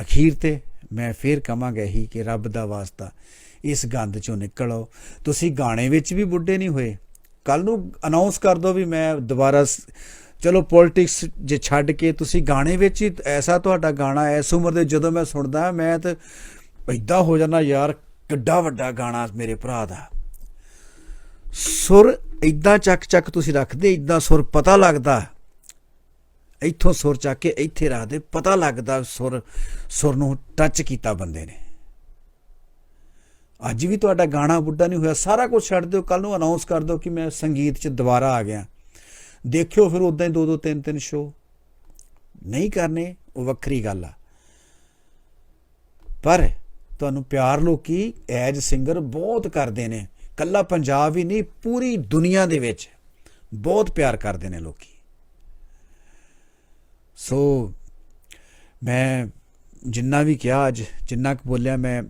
ਅਖੀਰ ਤੇ ਮੈਂ ਫੇਰ ਕਹਾਂਗਾ ਹੀ ਕਿ ਰੱਬ ਦਾ ਵਾਸਤਾ, ਇਸ ਗੰਦ ਚੋਂ ਨਿਕਲੋ। ਤੁਸੀਂ ਗਾਣੇ ਵਿੱਚ ਵੀ ਬੁੱਢੇ ਨਹੀਂ ਹੋਏ। ਕੱਲ ਨੂੰ ਅਨਾਉਂਸ ਕਰ ਦਿਓ ਵੀ ਮੈਂ ਦੁਬਾਰਾ ਚਲੋ ਪੋਲਿਟਿਕਸ ਜੇ ਛੱਡ ਕੇ ਤੁਸੀਂ ਗਾਣੇ ਵਿੱਚ ਹੀ ਐਸਾ ਤੁਹਾਡਾ ਗਾਣਾ ਐਸ ਉਮਰ ਦੇ ਜਦੋਂ ਮੈਂ ਸੁਣਦਾ, ਮੈਂ ਤਾਂ ਏਦਾਂ ਹੋ ਜਾਂਦਾ ਯਾਰ, ਕਿੱਡਾ ਵੱਡਾ ਗਾਣਾ ਮੇਰੇ ਭਰਾ ਦਾ। ਸੁਰ ਏਦਾਂ ਚੱਕ ਚੱਕ ਤੁਸੀਂ ਰੱਖਦੇ, ਏਦਾਂ ਸੁਰ ਪਤਾ ਲੱਗਦਾ। ਇੱਥੋਂ ਸੁਰ ਚੱਕ ਕੇ ਇੱਥੇ ਰੱਖਦੇ ਪਤਾ ਲੱਗਦਾ ਸੁਰ ਸੁਰ ਨੂੰ ਟੱਚ ਕੀਤਾ ਬੰਦੇ ਨੇ। ਅੱਜ ਵੀ ਤੁਹਾਡਾ ਗਾਣਾ ਬੁੱਢਾ ਨਹੀਂ ਹੋਇਆ, ਸਾਰਾ ਕੁਝ ਛੱਡ ਦਿਓ ਕੱਲ ਨੂੰ ਅਨਾਉਂਸ ਕਰ ਦਿਓ ਕਿ ਮੈਂ ਸੰਗੀਤ 'ਚ ਦੁਬਾਰਾ ਆ ਗਿਆ। ਦੇਖਿਓ ਫਿਰ ਉਦਾਂ ਹੀ ਦੋ ਦੋ ਤਿੰਨ ਤਿੰਨ ਸ਼ੋ ਨਹੀਂ ਕਰਨੇ, ਉਹ ਵੱਖਰੀ ਗੱਲ ਆ। ਪਰ ਤੁਹਾਨੂੰ ਪਿਆਰ ਲੋਕੀ ਐਜ ਸਿੰਗਰ ਬਹੁਤ ਕਰਦੇ ਨੇ। ਕੱਲਾ ਪੰਜਾਬ ਹੀ ਨਹੀਂ, ਪੂਰੀ ਦੁਨੀਆ ਦੇ ਵਿੱਚ ਬਹੁਤ ਪਿਆਰ ਕਰਦੇ ਨੇ ਲੋਕੀ। ਸੋ ਮੈਂ ਜਿੰਨਾ ਵੀ ਕਿਹਾ ਅੱਜ, ਜਿੰਨਾ ਕੁ ਬੋਲਿਆ ਮੈਂ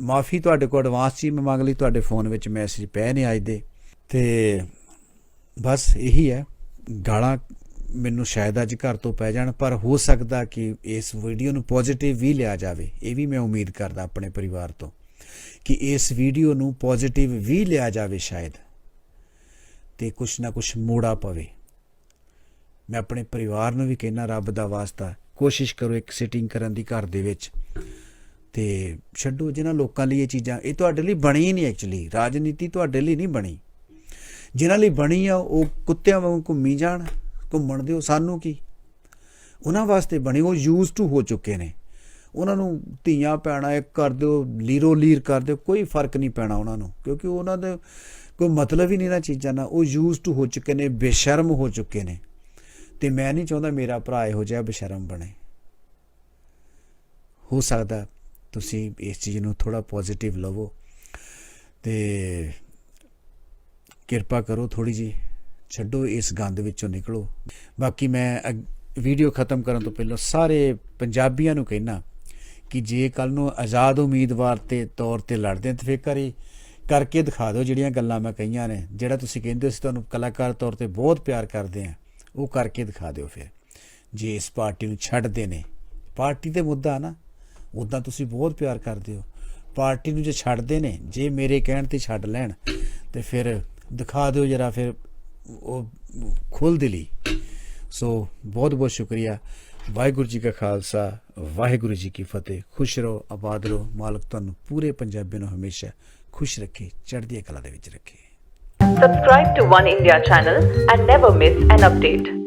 ਮਾਫੀ ਤੁਹਾਡੇ ਕੋਲ ਐਡਵਾਂਸ ਚ ਹੀ ਮੈਂ ਮੰਗ ਲਈ ਤੁਹਾਡੇ ਫੋਨ ਵਿੱਚ ਮੈਸੇਜ ਪਏ ਨੇ ਅੱਜ ਦੇ। ਤੇ ਬਸ ਇਹੀ ਹੈ। ਗਾਲਾਂ ਮੈਨੂੰ ਸ਼ਾਇਦ ਅੱਜ ਘਰ ਤੋਂ ਪੈ ਜਾਣ, ਪਰ ਹੋ ਸਕਦਾ ਕਿ ਇਸ ਵੀਡੀਓ ਨੂੰ ਪੋਜ਼ਿਟਿਵ ਵੀ ਲਿਆ ਜਾਵੇ। ਇਹ ਵੀ ਮੈਂ ਉਮੀਦ ਕਰਦਾ ਆਪਣੇ ਪਰਿਵਾਰ ਤੋਂ ਕਿ ਇਸ ਵੀਡੀਓ ਨੂੰ ਪੋਜ਼ਿਟਿਵ ਵੀ ਲਿਆ ਜਾਵੇ ਸ਼ਾਇਦ ਤੇ ਕੁਛ ਨਾ ਕੁਛ ਮੋੜਾ ਪਵੇ। ਮੈਂ ਆਪਣੇ ਪਰਿਵਾਰ ਨੂੰ ਵੀ ਕਹਿਣਾ ਰੱਬ ਦਾ ਵਾਸਤਾ। ਕੋਸ਼ਿਸ਼ ਕਰੋ ਇੱਕ ਸਿਟਿੰਗ ਕਰਨ ਦੀ ਘਰ ਦੇ ਵਿੱਚ। ਤੇ ਛੱਡੋ ਜਿਹਨਾਂ ਲੋਕਾਂ ਲਈ ਇਹ ਚੀਜ਼ਾਂ, ਇਹ ਤੁਹਾਡੇ ਲਈ ਬਣੀ ਨਹੀਂ ਐਕਚੁਅਲੀ ਰਾਜਨੀਤੀ ਤੁਹਾਡੇ ਲਈ ਨਹੀਂ ਬਣੀ। ਜਿਨ੍ਹਾਂ ਲਈ ਬਣੀ ਆ ਉਹ ਕੁੱਤਿਆਂ ਵਾਂਗੂ ਘੁੰਮੀ ਜਾਣ, ਘੁੰਮਣ ਦਿਓ, ਸਾਨੂੰ ਕੀ? ਉਹਨਾਂ ਵਾਸਤੇ ਬਣੀ, ਉਹ ਯੂਜ਼ ਟੂ ਹੋ ਚੁੱਕੇ ਨੇ। ਉਹਨਾਂ ਨੂੰ ਧੀਆਂ ਪੈਣਾ ਇੱਕ ਕਰ ਦਿਓ, ਲੀਰੋ ਲੀਰ ਕਰ ਦਿਓ, ਕੋਈ ਫ਼ਰਕ ਨਹੀਂ ਪੈਣਾ ਉਹਨਾਂ ਨੂੰ, ਕਿਉਂਕਿ ਉਹਨਾਂ ਦੇ ਕੋਈ ਮਤਲਬ ਹੀ ਨਹੀਂ ਨਾ ਚੀਜ਼ਾਂ ਨਾਲ। ਉਹ ਯੂਜ਼ ਟੂ ਹੋ ਚੁੱਕੇ ਨੇ, ਬੇਸ਼ਰਮ ਹੋ ਚੁੱਕੇ ਨੇ। ਤੇ ਮੈਂ ਨਹੀਂ ਚਾਹੁੰਦਾ ਮੇਰਾ ਭਰਾ ਇਹੋ ਜਿਹਾ ਬੇਸ਼ਰਮ ਬਣੇ। ਹੋ ਸਕਦਾ ਤੁਸੀਂ ਇਸ ਚੀਜ਼ ਨੂੰ ਥੋੜਾ ਪੋਜ਼ਿਟਿਵ ਲਵੋ। ਤੇ ਕਿਰਪਾ ਕਰੋ ਥੋੜੀ ਜੀ ਛੱਡੋ ਇਸ ਗੰਦ ਵਿੱਚੋਂ ਨਿਕਲੋ। ਬਾਕੀ ਮੈਂ ਵੀਡੀਓ ਖਤਮ ਕਰਨ ਤੋਂ ਪਹਿਲਾਂ ਸਾਰੇ ਪੰਜਾਬੀਆਂ ਨੂੰ ਕਹਿਣਾ ਕਿ ਜੇ ਕੱਲ ਨੂੰ ਆਜ਼ਾਦ ਉਮੀਦਵਾਰ ਤੇ ਤੌਰ ਤੇ ਲੜਦੇ ਤੇ ਫੇਰ ਕਰੀ ਕਰਕੇ ਦਿਖਾ ਦਿਓ ਜਿਹੜੀਆਂ ਗੱਲਾਂ ਮੈਂ ਕਹੀਆਂ ਨੇ। ਜਿਹੜਾ ਤੁਸੀਂ ਕਹਿੰਦੇ ਹੋ, ਅਸੀਂ ਤੁਹਾਨੂੰ ਕਲਾਕਾਰ ਤੌਰ ਤੇ ਬਹੁਤ ਪਿਆਰ ਕਰਦੇ ਆ ਉਹ ਕਰਕੇ ਦਿਖਾ ਦਿਓ ਫਿਰ। ਜੇ ਇਸ ਪਾਰਟੀ ਨੂੰ ਛੱਡਦੇ ਨੇ, ਪਾਰਟੀ ਤੇ ਮੁੱਦਾ ਨਾ ਉਦਾਂ ਤੁਸੀਂ ਬਹੁਤ ਪਿਆਰ ਕਰਦੇ ਹੋ। ਪਾਰਟੀ ਨੂੰ ਜੇ ਛੱਡਦੇ ਨੇ, ਜੇ ਮੇਰੇ ਕਹਿਣ ਤੇ ਛੱਡ ਲੈਣ, ਤੇ ਫਿਰ ਦਿਖਾ ਦਿਓ ਜਰਾ ਫਿਰ ਉਹ ਖੁੱਲ ਦਿਲੀ ਸੋ ਬਹੁਤ ਬਹੁਤ ਸ਼ੁਕਰੀਆ। ਵਾਹਿਗੁਰੂ ਜੀ ਕਾ ਖਾਲਸਾ, ਵਾਹਿਗੁਰੂ ਜੀ ਕੀ ਫਤਿਹ। ਖੁਸ਼ ਰਹੋ, ਆਬਾਦ ਰਹੋ। ਮਾਲਕ ਤੁਹਾਨੂੰ ਪੂਰੇ ਪੰਜਾਬੀ ਨੂੰ ਹਮੇਸ਼ਾ ਖੁਸ਼ ਰੱਖੇ ਚੜ੍ਹਦੀ ਕਲਾ ਦੇ ਵਿੱਚ ਰੱਖੇ। Subscribe to One India channel and never miss an update.